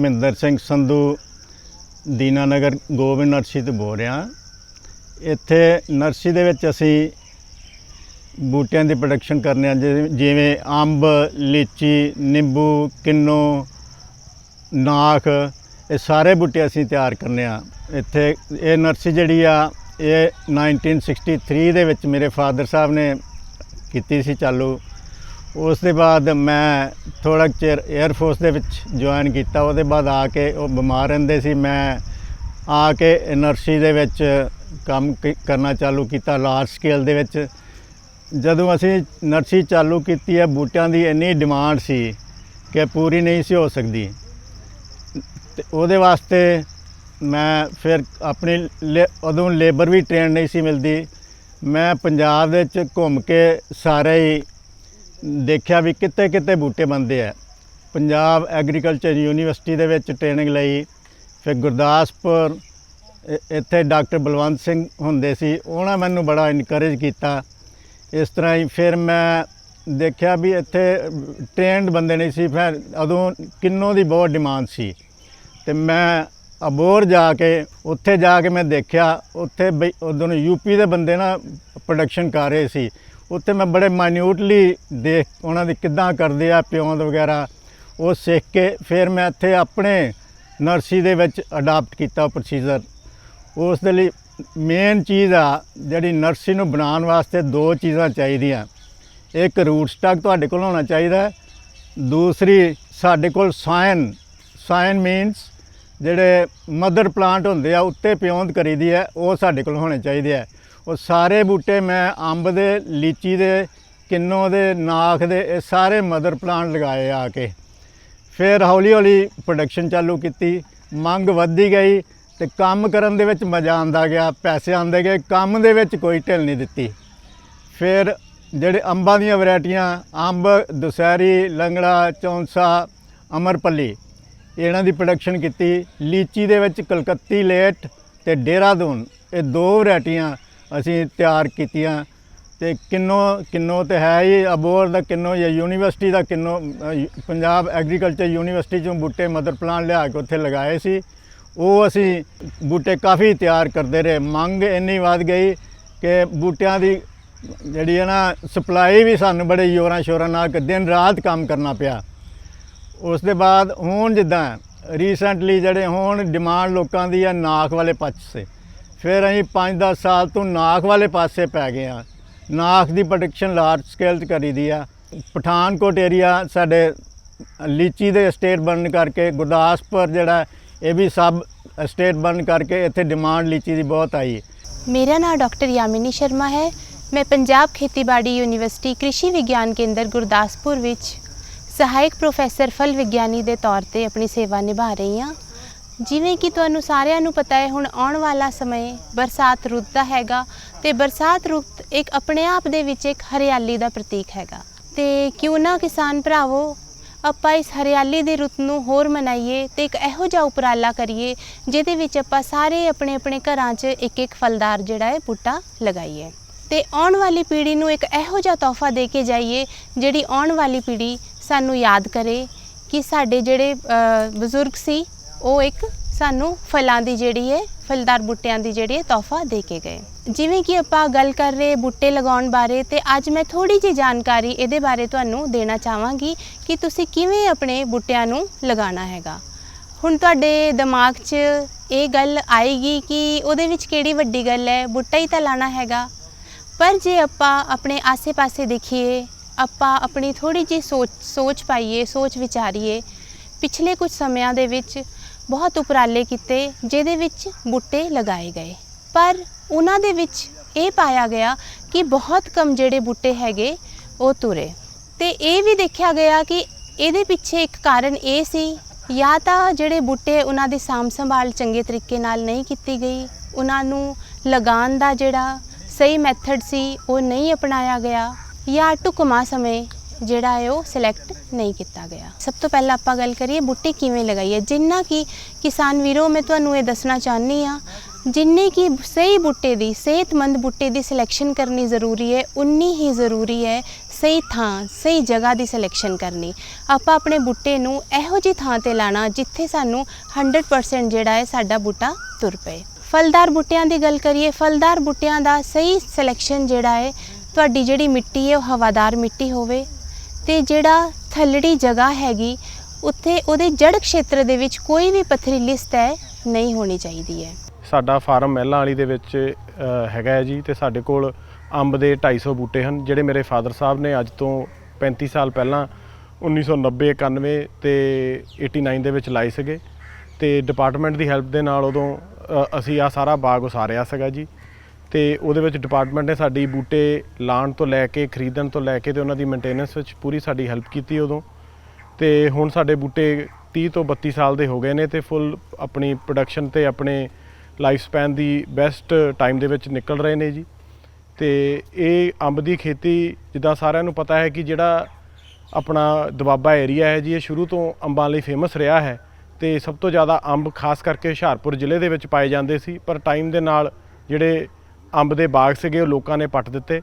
Mahinder Singh Sandhu, Dinanagar Gobind nursery ਤੋਂ ਬੋਲ ਰਿਹਾ। ਇੱਥੇ ਨਰਸਰੀ ਦੇ ਵਿੱਚ ਅਸੀਂ ਬੂਟਿਆਂ ਦੀ ਪ੍ਰੋਡਕਸ਼ਨ ਕਰਨੇ ਆ, ਜਿਵੇਂ- ਜਿਵੇਂ ਅੰਬ, ਲੀਚੀ, ਨਿੰਬੂ, ਕਿੰਨੋ, ਨਾਖ, ਇਹ ਸਾਰੇ ਬੂਟੇ ਅਸੀਂ ਤਿਆਰ ਕਰਨੇ ਆ। ਇੱਥੇ ਇਹ ਨਰਸਰੀ ਜਿਹੜੀ ਆ, ਇਹ 1963 ਦੇ ਵਿੱਚ ਮੇਰੇ ਫਾਦਰ ਸਾਹਿਬ ਨੇ ਕੀਤੀ ਸੀ ਚਾਲੂ। ਉਸ ਦੇ ਬਾਅਦ ਮੈਂ ਥੋੜਾ ਚਿਰ 에ਅਰ ਫੋਰਸ ਦੇ ਵਿੱਚ ਜੁਆਇਨ ਕੀਤਾ। ਉਹਦੇ ਬਾਅਦ ਆ ਕੇ ਉਹ ਬਿਮਾਰ ਰਹਿੰਦੇ ਸੀ। ਮੈਂ ਆ ਕੇ ਨਰਸਰੀ ਦੇ ਵਿੱਚ ਕੰਮ ਕਰਨਾ ਚਾਲੂ ਕੀਤਾ ਲਾਰਜ ਸਕੇਲ ਦੇ ਵਿੱਚ। ਜਦੋਂ ਅਸੀਂ ਨਰਸਰੀ ਚਾਲੂ ਕੀਤੀ ਹੈ ਬੂਟਿਆਂ ਦੀ ਇੰਨੀ ਡਿਮਾਂਡ ਸੀ ਕਿ ਪੂਰੀ ਨਹੀਂ ਸੀ ਹੋ ਸਕਦੀ। ਤੇ ਉਹਦੇ ਵਾਸਤੇ ਮੈਂ ਫਿਰ ਆਪਣੀ ਲੇ- ਉਦੋਂ ਲੇਬਰ ਵੀ ਟ੍ਰੇਨ ਨਹੀਂ ਸੀ ਮਿਲਦੀ। ਮੈਂ ਪੰਜਾਬ ਦੇ ਵਿੱਚ ਘੁੰਮ ਕੇ ਸਾਰੇ ਹੀ ਦੇਖਿਆ ਵੀ ਕਿੱਥੇ ਕਿੱਥੇ ਬੂਟੇ ਬੰਦੇ ਆ। ਪੰਜਾਬ ਐਗਰੀਕਲਚਰ ਯੂਨੀਵਰਸਿਟੀ ਦੇ ਵਿੱਚ ਟ੍ਰੇਨਿੰਗ ਲਈ ਫਿਰ ਗੁਰਦਾਸਪੁਰ ਇੱਥੇ ਡਾਕਟਰ ਬਲਵੰਤ ਸਿੰਘ ਹੁੰਦੇ ਸੀ, ਉਹਨਾਂ ਮੈਨੂੰ ਬੜਾ ਇਨਕਰੇਜ ਕੀਤਾ। ਇਸ ਤਰ੍ਹਾਂ ਹੀ ਫਿਰ ਮੈਂ ਦੇਖਿਆ ਵੀ ਇੱਥੇ ਟ੍ਰੇਨਡ ਬੰਦੇ ਨਹੀਂ ਸੀ, ਫਿਰ ਉਦੋਂ ਕਿੰਨੋ ਦੀ ਬਹੁਤ ਡਿਮਾਂਡ ਸੀ। ਤੇ ਮੈਂ ਅਬੋਰ ਜਾ ਕੇ, ਉੱਥੇ ਜਾ ਕੇ ਮੈਂ ਦੇਖਿਆ, ਉੱਥੇ ਬਈ, ਉਦੋਂ ਯੂਪੀ ਦੇ ਬੰਦੇ ਨਾ ਪ੍ਰੋਡਕਸ਼ਨ ਕਰ ਰਹੇ ਸੀ। ਉੱਥੇ ਮੈਂ ਬੜੇ ਮਾਈਨਿਊਟਲੀ ਦੇਖ ਉਹਨਾਂ ਦੀ ਕਿੱਦਾਂ ਕਰਦੇ ਆ ਪਿਉਂਦ ਵਗੈਰਾ, ਉਹ ਸਿੱਖ ਕੇ ਫਿਰ ਮੈਂ ਇੱਥੇ ਆਪਣੇ ਨਰਸਰੀ ਦੇ ਵਿੱਚ ਅਡਾਪਟ ਕੀਤਾ ਪ੍ਰੋਸੀਜਰ ਉਸ ਦੇ ਲਈ ਮੇਨ ਚੀਜ਼ ਆ, ਜਿਹੜੀ ਨਰਸਰੀ ਨੂੰ ਬਣਾਉਣ ਵਾਸਤੇ ਦੋ ਚੀਜ਼ਾਂ ਚਾਹੀਦੀਆਂ। ਇੱਕ ਰੂਟ ਸਟਾਕ ਤੁਹਾਡੇ ਕੋਲ ਹੋਣਾ ਚਾਹੀਦਾ ਦੂਸਰੀ ਸਾਡੇ ਕੋਲ ਸਾਇਨ ਸਾਇਨ ਮੀਨਸ ਜਿਹੜੇ ਮਦਰ ਪਲਾਂਟ ਹੁੰਦੇ ਆ, ਉੱਤੇ ਪਿਉਂਦ ਕਰੀਦੀ ਹੈ, ਉਹ ਸਾਡੇ ਕੋਲ ਹੋਣੇ ਚਾਹੀਦੇ ਆ। ਉਹ ਸਾਰੇ ਬੂਟੇ ਮੈਂ ਅੰਬ ਦੇ, ਲੀਚੀ ਦੇ, ਕਿੰਨੋ ਦੇ, ਨਾਖ ਦੇ, ਇਹ ਸਾਰੇ ਮਦਰ ਪਲਾਂਟ ਲਗਾਏ ਆ ਕੇ। ਫਿਰ ਹੌਲੀ ਹੌਲੀ ਪ੍ਰੋਡਕਸ਼ਨ ਚਾਲੂ ਕੀਤੀ, ਮੰਗ ਵੱਧਦੀ ਗਈ ਤੇ ਕੰਮ ਕਰਨ ਦੇ ਵਿੱਚ ਮਜ਼ਾ ਆਉਂਦਾ ਗਿਆ, ਪੈਸੇ ਆਉਂਦੇ ਗਏ, ਕੰਮ ਦੇ ਵਿੱਚ ਕੋਈ ਢਿੱਲ ਨਹੀਂ ਦਿੱਤੀ। ਫਿਰ ਜਿਹੜੇ ਅੰਬਾਂ ਦੀਆਂ ਵੈਰਾਈਟੀਆਂ, ਅੰਬ, ਦੁਸਹਿਰੀ, ਲੰਗੜਾ, ਚੌਂਸਾ, ਅਮਰਪੱਲੀ, ਇਹਨਾਂ ਦੀ ਪ੍ਰੋਡਕਸ਼ਨ ਕੀਤੀ। ਲੀਚੀ ਦੇ ਵਿੱਚ ਕਲਕੱਤੀ ਲੇਟ ਤੇ ਡੇਰਾਦੂਨ, ਇਹ ਦੋ ਵੈਰਾਈਟੀਆਂ ਅਸੀਂ ਤਿਆਰ ਕੀਤੀਆਂ ਤੇ ਕਿੰਨੋ ਕਿੰਨੋ ਤੇ ਹੈ ਹੀ ਅਬੋਰ ਦਾ ਕਿੰਨੋ ਜਾਂ ਯੂਨੀਵਰਸਿਟੀ ਦਾ ਕਿੰਨੋ ਪੰਜਾਬ ਐਗਰੀਕਲਚਰ ਯੂਨੀਵਰਸਿਟੀ ਚੋਂ ਬੂਟੇ ਮਦਰ ਪਲਾਂਟ ਲਿਆ ਕੇ ਉੱਥੇ ਲਗਾਏ ਸੀ। ਉਹ ਅਸੀਂ ਬੂਟੇ ਕਾਫੀ ਤਿਆਰ ਕਰਦੇ ਰਹੇ। ਮੰਗ ਇੰਨੀ ਵੱਧ ਗਈ ਕਿ ਬੂਟਿਆਂ ਦੀ ਜਿਹੜੀ ਹੈ ਨਾ ਸਪਲਾਈ ਵੀ ਸਾਨੂੰ ਬੜੇ ਜ਼ੋਰਾਂ ਸ਼ੋਰਾਂ ਨਾਲ ਦਿਨ ਰਾਤ ਕੰਮ ਕਰਨਾ ਪਿਆ। ਉਸ ਦੇ ਬਾਅਦ ਹੁਣ ਜਿੱਦਾਂ ਰੀਸੈਂਟਲੀ ਜਿਹੜੇ ਹੁਣ ਡਿਮਾਂਡ ਲੋਕਾਂ ਦੀ ਆ ਨਾਖ ਵਾਲੇ ਪਾਸੇ ਫਿਰ ਅਸੀਂ 5-10 ਸਾਲ ਤੋਂ ਨਾਖ ਵਾਲੇ ਪਾਸੇ ਪੈ ਗਏ ਆ ਨਾਖ ਦੀ ਪ੍ਰੋਡਕਸ਼ਨ ਲਾਰਜ ਸਕੇਲ 'ਚ ਕਰੀਦੀ ਆ। ਪਠਾਨਕੋਟ ਏਰੀਆ ਸਾਡੇ ਲੀਚੀ ਦੇ ਸਟੇਟ ਬਣਨ ਕਰਕੇ, ਗੁਰਦਾਸਪੁਰ ਜਿਹੜਾ, ਇਹ ਵੀ ਸਭ ਸਟੇਟ ਬਣਨ ਕਰਕੇ ਇੱਥੇ ਡਿਮਾਂਡ ਲੀਚੀ ਦੀ ਬਹੁਤ ਆਈ। ਮੇਰਾ ਨਾਮ ਡਾਕਟਰ ਯਾਮਿਨੀ ਸ਼ਰਮਾ ਹੈ। ਮੈਂ ਪੰਜਾਬ ਖੇਤੀਬਾੜੀ ਯੂਨੀਵਰਸਿਟੀ ਕ੍ਰਿਸ਼ੀ ਵਿਗਿਆਨ ਕੇਂਦਰ ਗੁਰਦਾਸਪੁਰ ਵਿੱਚ ਸਹਾਇਕ ਪ੍ਰੋਫੈਸਰ ਫਲ ਵਿਗਿਆਨੀ ਦੇ ਤੌਰ ਤੇ ਆਪਣੀ ਸੇਵਾ ਨਿਭਾ ਰਹੀ ਹਾਂ। ਜਿਵੇਂ ਕਿ ਤੁਹਾਨੂੰ ਸਾਰਿਆਂ ਨੂੰ ਪਤਾ ਹੈ, ਹੁਣ ਆਉਣ ਵਾਲਾ ਸਮੇਂ ਬਰਸਾਤ ਰੁੱਤ ਦਾ ਹੈਗਾ ਤੇ ਬਰਸਾਤ ਰੁੱਤ ਇੱਕ ਆਪਣੇ ਆਪ ਦੇ ਵਿੱਚ ਇੱਕ ਹਰਿਆਲੀ ਦਾ ਪ੍ਰਤੀਕ ਹੈਗਾ। ਤੇ ਕਿਉਂ ਨਾ ਕਿਸਾਨ ਭਰਾਵੋ, ਆਪਾਂ ਇਸ ਹਰਿਆਲੀ ਦੀ ਰੁੱਤ ਨੂੰ ਹੋਰ ਮਨਾਈਏ ਤੇ ਇੱਕ ਇਹੋ ਜਿਹਾ ਉਪਰਾਲਾ ਕਰੀਏ, ਜਿਹਦੇ ਵਿੱਚ ਆਪਾਂ ਸਾਰੇ ਆਪਣੇ ਆਪਣੇ ਘਰਾਂ 'ਚ ਇੱਕ ਇੱਕ ਫਲਦਾਰ ਜਿਹੜਾ ਹੈ, ਬੂਟਾ ਲਗਾਈਏ। ਤੇ ਆਉਣ ਵਾਲੀ ਪੀੜ੍ਹੀ ਨੂੰ ਇੱਕ ਇਹੋ ਜਿਹਾ ਤੋਹਫਾ ਦੇ ਕੇ ਜਾਈਏ, ਜਿਹੜੀ ਆਉਣ ਵਾਲੀ ਪੀੜ੍ਹੀ ਸਾਨੂੰ ਯਾਦ ਕਰੇ ਕਿ ਸਾਡੇ ਜਿਹੜੇ ਬਜ਼ੁਰਗ ਸੀ, ਉਹ ਇੱਕ ਸਾਨੂੰ ਫਲਾਂ ਦੀ ਜਿਹੜੀ ਹੈ ਫਲਦਾਰ ਬੂਟਿਆਂ ਦੀ ਜਿਹੜੀ ਹੈ ਤੋਹਫਾ ਦੇ ਕੇ ਗਏ। ਜਿਵੇਂ ਕਿ ਆਪਾਂ ਗੱਲ ਕਰ ਰਹੇ ਬੂਟੇ ਲਗਾਉਣ ਬਾਰੇ ਤੇ ਅੱਜ ਮੈਂ ਥੋੜੀ ਜਿਹੀ ਜਾਣਕਾਰੀ ਇਹਦੇ ਬਾਰੇ ਤੁਹਾਨੂੰ ਦੇਣਾ ਚਾਹਾਂਗੀ ਕਿ ਤੁਸੀਂ ਕਿਵੇਂ ਆਪਣੇ ਬੂਟਿਆਂ ਨੂੰ ਲਗਾਉਣਾ ਹੈਗਾ। ਹੁਣ ਤੁਹਾਡੇ ਦਿਮਾਗ 'ਚ ਇਹ ਗੱਲ ਆਏਗੀ ਕਿ ਉਹਦੇ ਵਿੱਚ ਕਿਹੜੀ ਵੱਡੀ ਗੱਲ ਹੈ, ਬੂਟਾ ਹੀ ਤਾਂ ਲਾਣਾ ਹੈਗਾ। ਪਰ ਜੇ ਆਪਾਂ ਆਪਣੇ ਆਸੇ-ਪਾਸੇ ਦੇਖੀਏ, ਆਪਾਂ ਆਪਣੀ ਥੋੜੀ ਜਿਹੀ ਸੋਚ ਸੋਚ ਪਾਈਏ, ਸੋਚ ਵਿਚਾਰੀਏ, ਪਿਛਲੇ ਕੁਝ ਸਮਿਆਂ ਦੇ ਵਿੱਚ ਬਹੁਤ ਉਪਰਾਲੇ ਕੀਤੇ, ਜਿਹਦੇ ਵਿੱਚ ਬੂਟੇ ਲਗਾਏ ਗਏ। ਪਰ ਉਹਨਾਂ ਦੇ ਵਿੱਚ ਇਹ ਪਾਇਆ ਗਿਆ ਕਿ ਬਹੁਤ ਕਮ ਜਿਹੜੇ ਬੂਟੇ ਹੈਗੇ, ਉਹ ਤੁਰੇ। ਤੇ ਇਹ ਵੀ ਦੇਖਿਆ ਗਿਆ ਕਿ ਇਹਦੇ ਪਿੱਛੇ ਇੱਕ ਕਾਰਨ ਇਹ ਸੀ, ਜਾਂ ਤਾਂ ਜਿਹੜੇ ਬੂਟੇ ਉਹਨਾਂ ਦੀ ਸਾਂਭ ਸੰਭਾਲ ਚੰਗੇ ਤਰੀਕੇ ਨਾਲ ਨਹੀਂ ਕੀਤੀ ਗਈ, ਉਹਨਾਂ ਨੂੰ ਲਗਾਉਣ ਦਾ ਜਿਹੜਾ ਸਹੀ ਮੈਥਡ ਸੀ, ਉਹ ਨਹੀਂ ਅਪਣਾਇਆ ਗਿਆ, ਜਾਂ ਟੁਕਮਾ ਸਮੇਂ ਜਿਹੜਾ ਹੈ ਉਹ ਸਿਲੈਕਟ ਨਹੀਂ ਕੀਤਾ ਗਿਆ। ਸਭ ਤੋਂ ਪਹਿਲਾਂ ਆਪਾਂ ਗੱਲ ਕਰੀਏ ਬੂਟੇ ਕਿਵੇਂ ਲਗਾਈਏ। ਜਿੰਨਾ ਕਿ ਕਿਸਾਨ ਵੀਰੋ, ਮੈਂ ਤੁਹਾਨੂੰ ਇਹ ਦੱਸਣਾ ਚਾਹਨੀ ਆ ਜਿੰਨੀ ਕੀ ਸਹੀ ਬੂਟੇ ਦੀ, ਸਿਹਤਮੰਦ ਬੂਟੇ ਦੀ ਸਿਲੈਕਸ਼ਨ ਕਰਨੀ ਜ਼ਰੂਰੀ ਹੈ, ਉਨੀ ਹੀ ਜ਼ਰੂਰੀ ਹੈ ਸਹੀ ਥਾਂ, ਸਹੀ ਜਗ੍ਹਾ ਦੀ ਸਿਲੈਕਸ਼ਨ ਕਰਨੀ। ਆਪਾਂ ਆਪਣੇ ਬੂਟੇ ਨੂੰ ਇਹੋ ਜੀ ਥਾਂ ਤੇ ਲਾਣਾ ਜਿੱਥੇ ਸਾਨੂੰ 100% ਜਿਹੜਾ ਹੈ ਸਾਡਾ ਬੂਟਾ ਤੁਰ ਪਏ। ਫਲਦਾਰ ਬੂਟਿਆਂ ਦੀ ਗੱਲ ਕਰੀਏ, ਫਲਦਾਰ ਬੂਟਿਆਂ ਦਾ ਸਹੀ ਸਿਲੈਕਸ਼ਨ ਜਿਹੜਾ ਹੈ, ਤੁਹਾਡੀ ਜਿਹੜੀ ਮਿੱਟੀ ਹੈ ਉਹ ਹਵਾਦਾਰ ਮਿੱਟੀ ਹੋਵੇ ਤੇ ਜਿਹੜਾ ਥੱਲੜੀ ਜਗ੍ਹਾ ਹੈਗੀ, ਉੱਥੇ ਉਹਦੇ ਜੜ ਖੇਤਰ ਦੇ ਵਿੱਚ ਕੋਈ ਵੀ ਪਥਰੀਲੀ ਸਤਹ ਨਹੀਂ ਹੋਣੀ ਚਾਹੀਦੀ ਹੈ। ਸਾਡਾ ਫਾਰਮ ਮਹਿਲਾਂ ਵਾਲੀ ਦੇ ਵਿੱਚ ਹੈਗਾ ਹੈ ਜੀ ਤੇ ਸਾਡੇ ਕੋਲ ਅੰਬ ਦੇ 250 ਬੂਟੇ ਹਨ, ਜਿਹੜੇ ਮੇਰੇ ਫਾਦਰ ਸਾਹਿਬ ਨੇ ਅੱਜ ਤੋਂ 35 ਸਾਲ ਪਹਿਲਾਂ 1990 91 ਤੇ 89 ਦੇ ਵਿੱਚ ਲਾਏ ਸੀਗੇ। ਤੇ ਡਿਪਾਰਟਮੈਂਟ ਦੀ ਹੈਲਪ ਦੇ ਨਾਲ ਉਦੋਂ ਅਸੀਂ ਆ ਸਾਰਾ ਬਾਗ ਉਸਾਰਿਆ ਸੀਗਾ ਜੀ। ਤੇ ਉਹਦੇ ਵਿੱਚ ਡਿਪਾਰਟਮੈਂਟ ਨੇ ਸਾਡੀ ਬੂਟੇ ਲਾਉਣ ਤੋਂ ਲੈ ਕੇ, ਖਰੀਦਣ ਤੋਂ ਲੈ ਕੇ ਤੇ ਉਹਨਾਂ ਦੀ ਮੇਨਟੇਨੈਂਸ ਵਿੱਚ ਪੂਰੀ ਸਾਡੀ ਹੈਲਪ ਕੀਤੀ ਉਦੋਂ। ਤੇ ਹੁਣ ਸਾਡੇ ਬੂਟੇ 30 ਤੋਂ 32 ਸਾਲ ਦੇ ਹੋ ਗਏ ਨੇ ਤੇ ਫੁੱਲ ਆਪਣੀ ਪ੍ਰੋਡਕਸ਼ਨ ਤੇ ਆਪਣੇ ਲਾਈਫ ਸਪੈਨ ਦੀ ਬੈਸਟ ਟਾਈਮ ਦੇ ਵਿੱਚ ਨਿਕਲ ਰਹੇ ਨੇ ਜੀ। ਤੇ ਇਹ ਅੰਬ ਦੀ ਖੇਤੀ, ਜਿੱਦਾਂ ਸਾਰਿਆਂ ਨੂੰ ਪਤਾ ਹੈ ਕਿ ਜਿਹੜਾ ਆਪਣਾ ਦੁਆਬਾ ਏਰੀਆ ਹੈ ਜੀ, ਇਹ ਸ਼ੁਰੂ ਤੋਂ ਅੰਬਾਂ ਲਈ ਫੇਮਸ ਰਿਹਾ ਹੈ ਤੇ ਸਭ ਤੋਂ ਜ਼ਿਆਦਾ ਅੰਬ ਖਾਸ ਕਰਕੇ ਹੁਸ਼ਿਆਰਪੁਰ ਜ਼ਿਲ੍ਹੇ ਦੇ ਵਿੱਚ ਪਾਏ ਜਾਂਦੇ ਸੀ, ਪਰ ਟਾਈਮ ਦੇ ਨਾਲ ਜਿਹੜੇ ਅੰਬ ਦੇ ਬਾਗ ਸੀਗੇ, ਉਹ ਲੋਕਾਂ ਨੇ ਪੱਟ ਦਿੱਤੇ।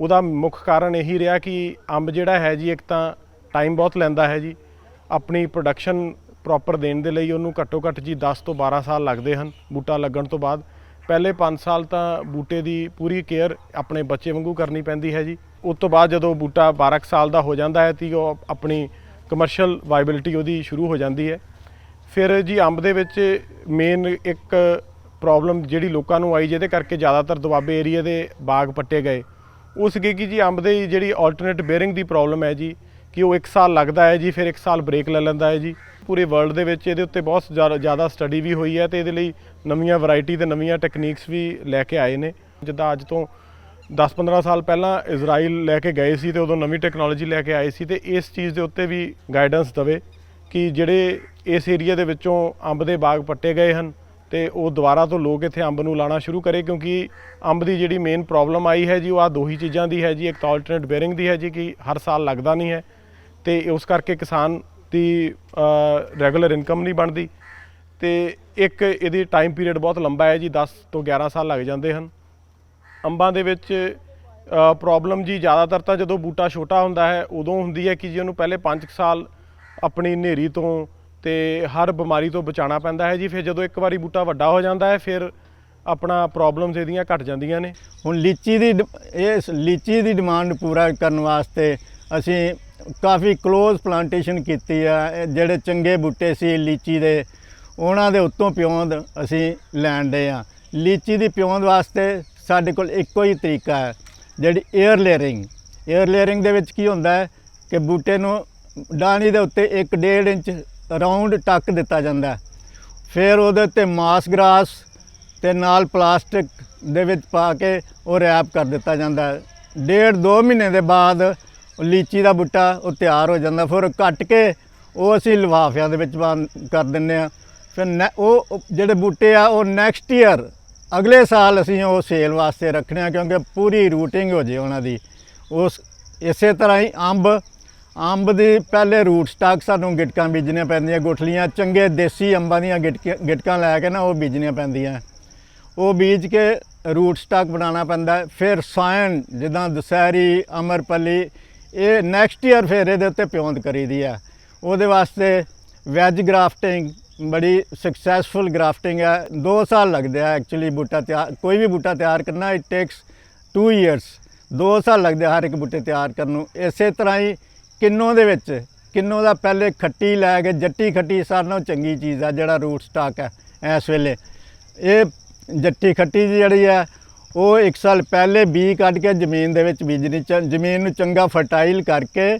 ਉਹਦਾ ਮੁੱਖ ਕਾਰਨ ਇਹੀ ਰਿਹਾ ਕਿ ਅੰਬ ਜਿਹੜਾ ਹੈ ਜੀ, ਇੱਕ ਤਾਂ ਟਾਈਮ ਬਹੁਤ ਲੈਂਦਾ ਹੈ ਜੀ। ਆਪਣੀ ਪ੍ਰੋਡਕਸ਼ਨ ਪ੍ਰੋਪਰ ਦੇਣ ਦੇ ਲਈ ਉਹਨੂੰ ਘੱਟੋ ਘੱਟ ਜੀ 10 ਤੋਂ 12 ਸਾਲ ਲੱਗਦੇ ਹਨ, ਬੂਟਾ ਲੱਗਣ ਤੋਂ ਬਾਅਦ। ਪਹਿਲੇ 5 ਸਾਲ ਤਾਂ ਬੂਟੇ ਦੀ ਪੂਰੀ ਕੇਅਰ ਆਪਣੇ ਬੱਚੇ ਵਾਂਗੂ ਕਰਨੀ ਪੈਂਦੀ ਹੈ ਜੀ। ਉਸ ਤੋਂ ਬਾਅਦ ਜਦੋਂ ਬੂਟਾ 12 ਕੁ ਸਾਲ ਦਾ ਹੋ ਜਾਂਦਾ ਹੈ, ਤੇ ਉਹ ਆਪਣੀ ਕਮਰਸ਼ੀਅਲ ਵਾਇਬਿਲਿਟੀ ਉਹਦੀ ਸ਼ੁਰੂ ਹੋ ਜਾਂਦੀ ਹੈ। ਫਿਰ ਜੀ ਅੰਬ ਦੇ ਵਿੱਚ ਮੇਨ ਇੱਕ ਪ੍ਰੋਬਲਮ ਜਿਹੜੀ ਲੋਕਾਂ ਨੂੰ ਆਈ ਜਿਹਦੇ ਕਰਕੇ ਜ਼ਿਆਦਾਤਰ ਦੁਆਬੇ ਏਰੀਆ ਦੇ ਬਾਗ ਪੱਟੇ ਗਏ। ਉਹ ਸੀਗੇ ਕਿ ਜੀ ਅੰਬ ਦੇ ਜਿਹੜੀ ਆਲਟਰਨੇਟ ਬੇਅਰਿੰਗ ਦੀ ਪ੍ਰੋਬਲਮ ਹੈ ਜੀ, ਕਿ ਉਹ 1 ਸਾਲ ਲੱਗਦਾ ਹੈ ਜੀ, ਫਿਰ 1 ਸਾਲ ਬ੍ਰੇਕ ਲੈ ਲੈਂਦਾ ਹੈ ਜੀ। ਪੂਰੇ ਵਰਲਡ ਦੇ ਵਿੱਚ ਇਹਦੇ ਉੱਤੇ ਬਹੁਤ ਜ਼ਿਆਦਾ- ਜ਼ਿਆਦਾ ਸਟੱਡੀ ਵੀ ਹੋਈ ਹੈ ਤੇ ਇਹਦੇ ਲਈ ਨਵੀਆਂ ਵੈਰਾਈਟੀ ਤੇ ਨਵੀਆਂ ਟੈਕਨੀਕਸ ਵੀ ਲੈ ਕੇ ਆਏ ਨੇ। ਜਿੱਦਾਂ ਅੱਜ ਤੋਂ 10-15 ਸਾਲ ਪਹਿਲਾਂ ਇਜ਼ਰਾਈਲ ਲੈ ਕੇ ਗਏ ਸੀ ਤੇ ਉਦੋਂ ਨਵੀਂ ਟੈਕਨੋਲੋਜੀ ਲੈ ਕੇ ਆਏ ਸੀ ਤੇ ਇਸ ਚੀਜ਼ ਦੇ ਉੱਤੇ ਵੀ ਗਾਈਡੈਂਸ ਦਵੇ ਕਿ ਜਿਹੜੇ ਇਸ ਏਰੀਆ ਦੇ ਵਿੱਚੋਂ ਅੰਬ ਦੇ ਬਾਗ ਪੱਟੇ ਗਏ ਹਨ ਤੇ ਉਹ ਦੁਬਾਰਾ ਤੋਂ ਲੋਕ ਇੱਥੇ ਅੰਬ ਨੂੰ ਲਾਣਾ ਸ਼ੁਰੂ ਕਰੇ, ਕਿਉਂਕਿ ਅੰਬ ਦੀ ਜਿਹੜੀ ਮੇਨ ਪ੍ਰੋਬਲਮ ਆਈ ਹੈ ਜੀ, ਉਹ ਆ ਦੋ ਹੀ ਚੀਜ਼ਾਂ ਦੀ ਹੈ ਜੀ, ਇੱਕ ਤਾਂ ਆਲਟਰਨੇਟ ਬੇਅਰਿੰਗ ਦੀ ਹੈ ਜੀ, ਕਿ ਹਰ ਸਾਲ ਲੱਗਦਾ ਨਹੀਂ ਹੈ ਤੇ ਉਸ ਕਰਕੇ ਕਿਸਾਨ ਦੀ ਰੈਗੂਲਰ ਇਨਕਮ ਨਹੀਂ ਬਣਦੀ ਤੇ ਇੱਕ ਇਹਦੀ ਟਾਈਮ ਪੀਰੀਅਡ ਬਹੁਤ ਲੰਬਾ ਹੈ ਜੀ 10 ਤੋਂ 11 ਸਾਲ ਲੱਗ ਜਾਂਦੇ ਹਨ। ਅੰਬਾਂ ਦੇ ਵਿੱਚ ਪ੍ਰੋਬਲਮ ਜੀ ਜ਼ਿਆਦਾਤਰ ਤਾਂ ਜਦੋਂ ਬੂਟਾ ਛੋਟਾ ਹੁੰਦਾ ਹੈ, ਉਦੋਂ ਹੁੰਦੀ ਹੈ ਕਿ ਜੀ ਉਹਨੂੰ ਪਹਿਲੇ 5 ਸਾਲ ਆਪਣੀ ਹਨੇਰੀ ਤੋਂ ਤੇ ਹਰ ਬਿਮਾਰੀ ਤੋਂ ਬਚਾਉਣਾ ਪੈਂਦਾ ਹੈ ਜੀ, ਫਿਰ ਜਦੋਂ ਇੱਕ ਵਾਰੀ ਬੂਟਾ ਵੱਡਾ ਹੋ ਜਾਂਦਾ ਹੈ, ਫਿਰ ਆਪਣਾ ਪ੍ਰੋਬਲਮਸ ਇਹਦੀਆਂ ਘਟ ਜਾਂਦੀਆਂ ਨੇ। ਹੁਣ ਲੀਚੀ ਦੀ ਡ- ਇਹ ਲੀਚੀ ਦੀ ਡਿਮਾਂਡ ਪੂਰਾ ਕਰਨ ਵਾਸਤੇ ਅਸੀਂ ਕਾਫੀ ਕਲੋਜ਼ ਪਲਾਂਟੇਸ਼ਨ ਕੀਤੀ ਆ ਜਿਹੜੇ ਚੰਗੇ ਬੂਟੇ ਸੀ ਲੀਚੀ ਦੇ, ਉਹਨਾਂ ਦੇ ਉੱਤੋਂ ਪਿਉਂਦ ਅਸੀਂ ਲੈਣ ਦੇ ਆ। ਲੀਚੀ ਦੀ ਪਿਉਂਦ ਵਾਸਤੇ ਸਾਡੇ ਕੋਲ ਇੱਕੋ ਹੀ ਤਰੀਕਾ ਹੈ, ਜਿਹੜੀ 에ਅਰ ਲੇਅਰਿੰਗ 에ਅਰ ਲੇਅਰਿੰਗ ਦੇ ਵਿੱਚ ਕੀ ਹੁੰਦਾ ਹੈ ਕਿ ਬੂਟੇ ਨੂੰ ਡਾਹਣੀ ਦੇ ਉੱਤੇ 1.5 ਇੰਚ ਰਾਉਂਡ ਟੱਕ ਦਿੱਤਾ ਜਾਂਦਾ ਫਿਰ ਉਹਦੇ ਉੱਤੇ ਮਾਸ ਗ੍ਰਾਸ ਤੇ ਨਾਲ ਪਲਾਸਟਿਕ ਦੇ ਵਿੱਚ ਪਾ ਕੇ ਉਹ ਰੈਪ ਕਰ ਦਿੱਤਾ ਜਾਂਦਾ ਡੇਢ ਦੋ ਮਹੀਨੇ ਦੇ ਬਾਅਦ ਲੀਚੀ ਦਾ ਬੂਟਾ ਉਹ ਤਿਆਰ ਹੋ ਜਾਂਦਾ ਫਿਰ ਉਹ ਕੱਟ ਕੇ ਉਹ ਅਸੀਂ ਲਿਫਾਫਿਆਂ ਦੇ ਵਿੱਚ ਬੰਦ ਕਰ ਦਿੰਨੇ ਆ ਫਿਰ ਨੈ- ਉਹ ਉਹ ਜਿਹੜੇ ਬੂਟੇ ਆ, ਉਹ ਨੈਕਸਟ ਈਅਰ ਅਗਲੇ ਸਾਲ ਅਸੀਂ ਉਹ ਸੇਲ ਵਾਸਤੇ ਰੱਖਣੇ ਆ ਕਿਉਂਕਿ ਪੂਰੀ ਰੂਟਿੰਗ ਹੋ ਜੇ ਉਹਨਾਂ ਦੀ। ਉਸ ਇਸੇ ਤਰ੍ਹਾਂ ਹੀ ਅੰਬ ਅੰਬ ਦੀ ਪਹਿਲੇ ਰੂਟ ਸਟਾਕ ਸਾਨੂੰ ਗਿਟਕਾਂ ਬੀਜਣੀਆਂ ਪੈਂਦੀਆਂ। ਗੁਠਲੀਆਂ, ਚੰਗੇ ਦੇਸੀ ਅੰਬਾਂ ਦੀਆਂ ਗਿਟਕ- ਗਿਟਕਾਂ ਲੈ ਕੇ ਨਾ ਉਹ ਬੀਜਣੀਆਂ ਪੈਂਦੀਆਂ। ਉਹ ਬੀਜ ਕੇ ਰੂਟ ਸਟਾਕ ਬਣਾਉਣਾ ਪੈਂਦਾ। ਫਿਰ ਸਾਇਨ ਜਿੱਦਾਂ ਦੁਸਹਿਰੀ, ਅਮਰਪਲੀ, ਇਹ ਨੈਕਸਟ ਈਅਰ ਫਿਰ ਇਹਦੇ ਉੱਤੇ ਪਿਉਂਦ ਕਰੀਦੀ ਆ। ਉਹਦੇ ਵਾਸਤੇ ਵੈਜ ਗ੍ਰਾਫਟਿੰਗ ਬੜੀ ਸਕਸੈਸਫੁਲ ਗ੍ਰਾਫਟਿੰਗ ਹੈ 2 ਸਾਲ ਲੱਗਦੇ ਆ ਐਕਚੁਅਲੀ ਬੂਟਾ ਤਿਆਰ ਕੋਈ ਵੀ ਬੂਟਾ ਤਿਆਰ ਕਰਨਾ ਇਟ ਟੇਕਸ 2 ਇਅਰਸ 2 ਸਾਲ ਲੱਗਦੇ ਹਰ ਇੱਕ ਬੂਟੇ ਤਿਆਰ ਕਰਨ ਨੂੰ। ਇਸੇ ਤਰ੍ਹਾਂ ਹੀ ਕਿੰਨੋ ਦੇ ਵਿੱਚ? ਕਿੰਨੋ ਦਾ ਪਹਿਲੇ ਖੱਟੀ ਲੈ ਕੇ ਜੱਟੀ ਖੱਟੀ ਸਾਰਿਆਂ ਨਾਲੋਂ ਚੰਗੀ ਚੀਜ਼ ਆ ਜਿਹੜਾ ਰੂਟ ਸਟਾਕ ਹੈ ਇਸ ਵੇਲੇ। ਇਹ ਜੱਟੀ ਖੱਟੀ ਜਿਹੜੀ ਹੈ ਉਹ ਇੱਕ ਸਾਲ ਪਹਿਲੇ ਬੀਜ ਕੱਢ ਕੇ ਜ਼ਮੀਨ ਦੇ ਵਿੱਚ ਬੀਜਣੀ ਚ ਜ਼ਮੀਨ ਨੂੰ ਚੰਗਾ ਫਰਟਾਈਲ ਕਰਕੇ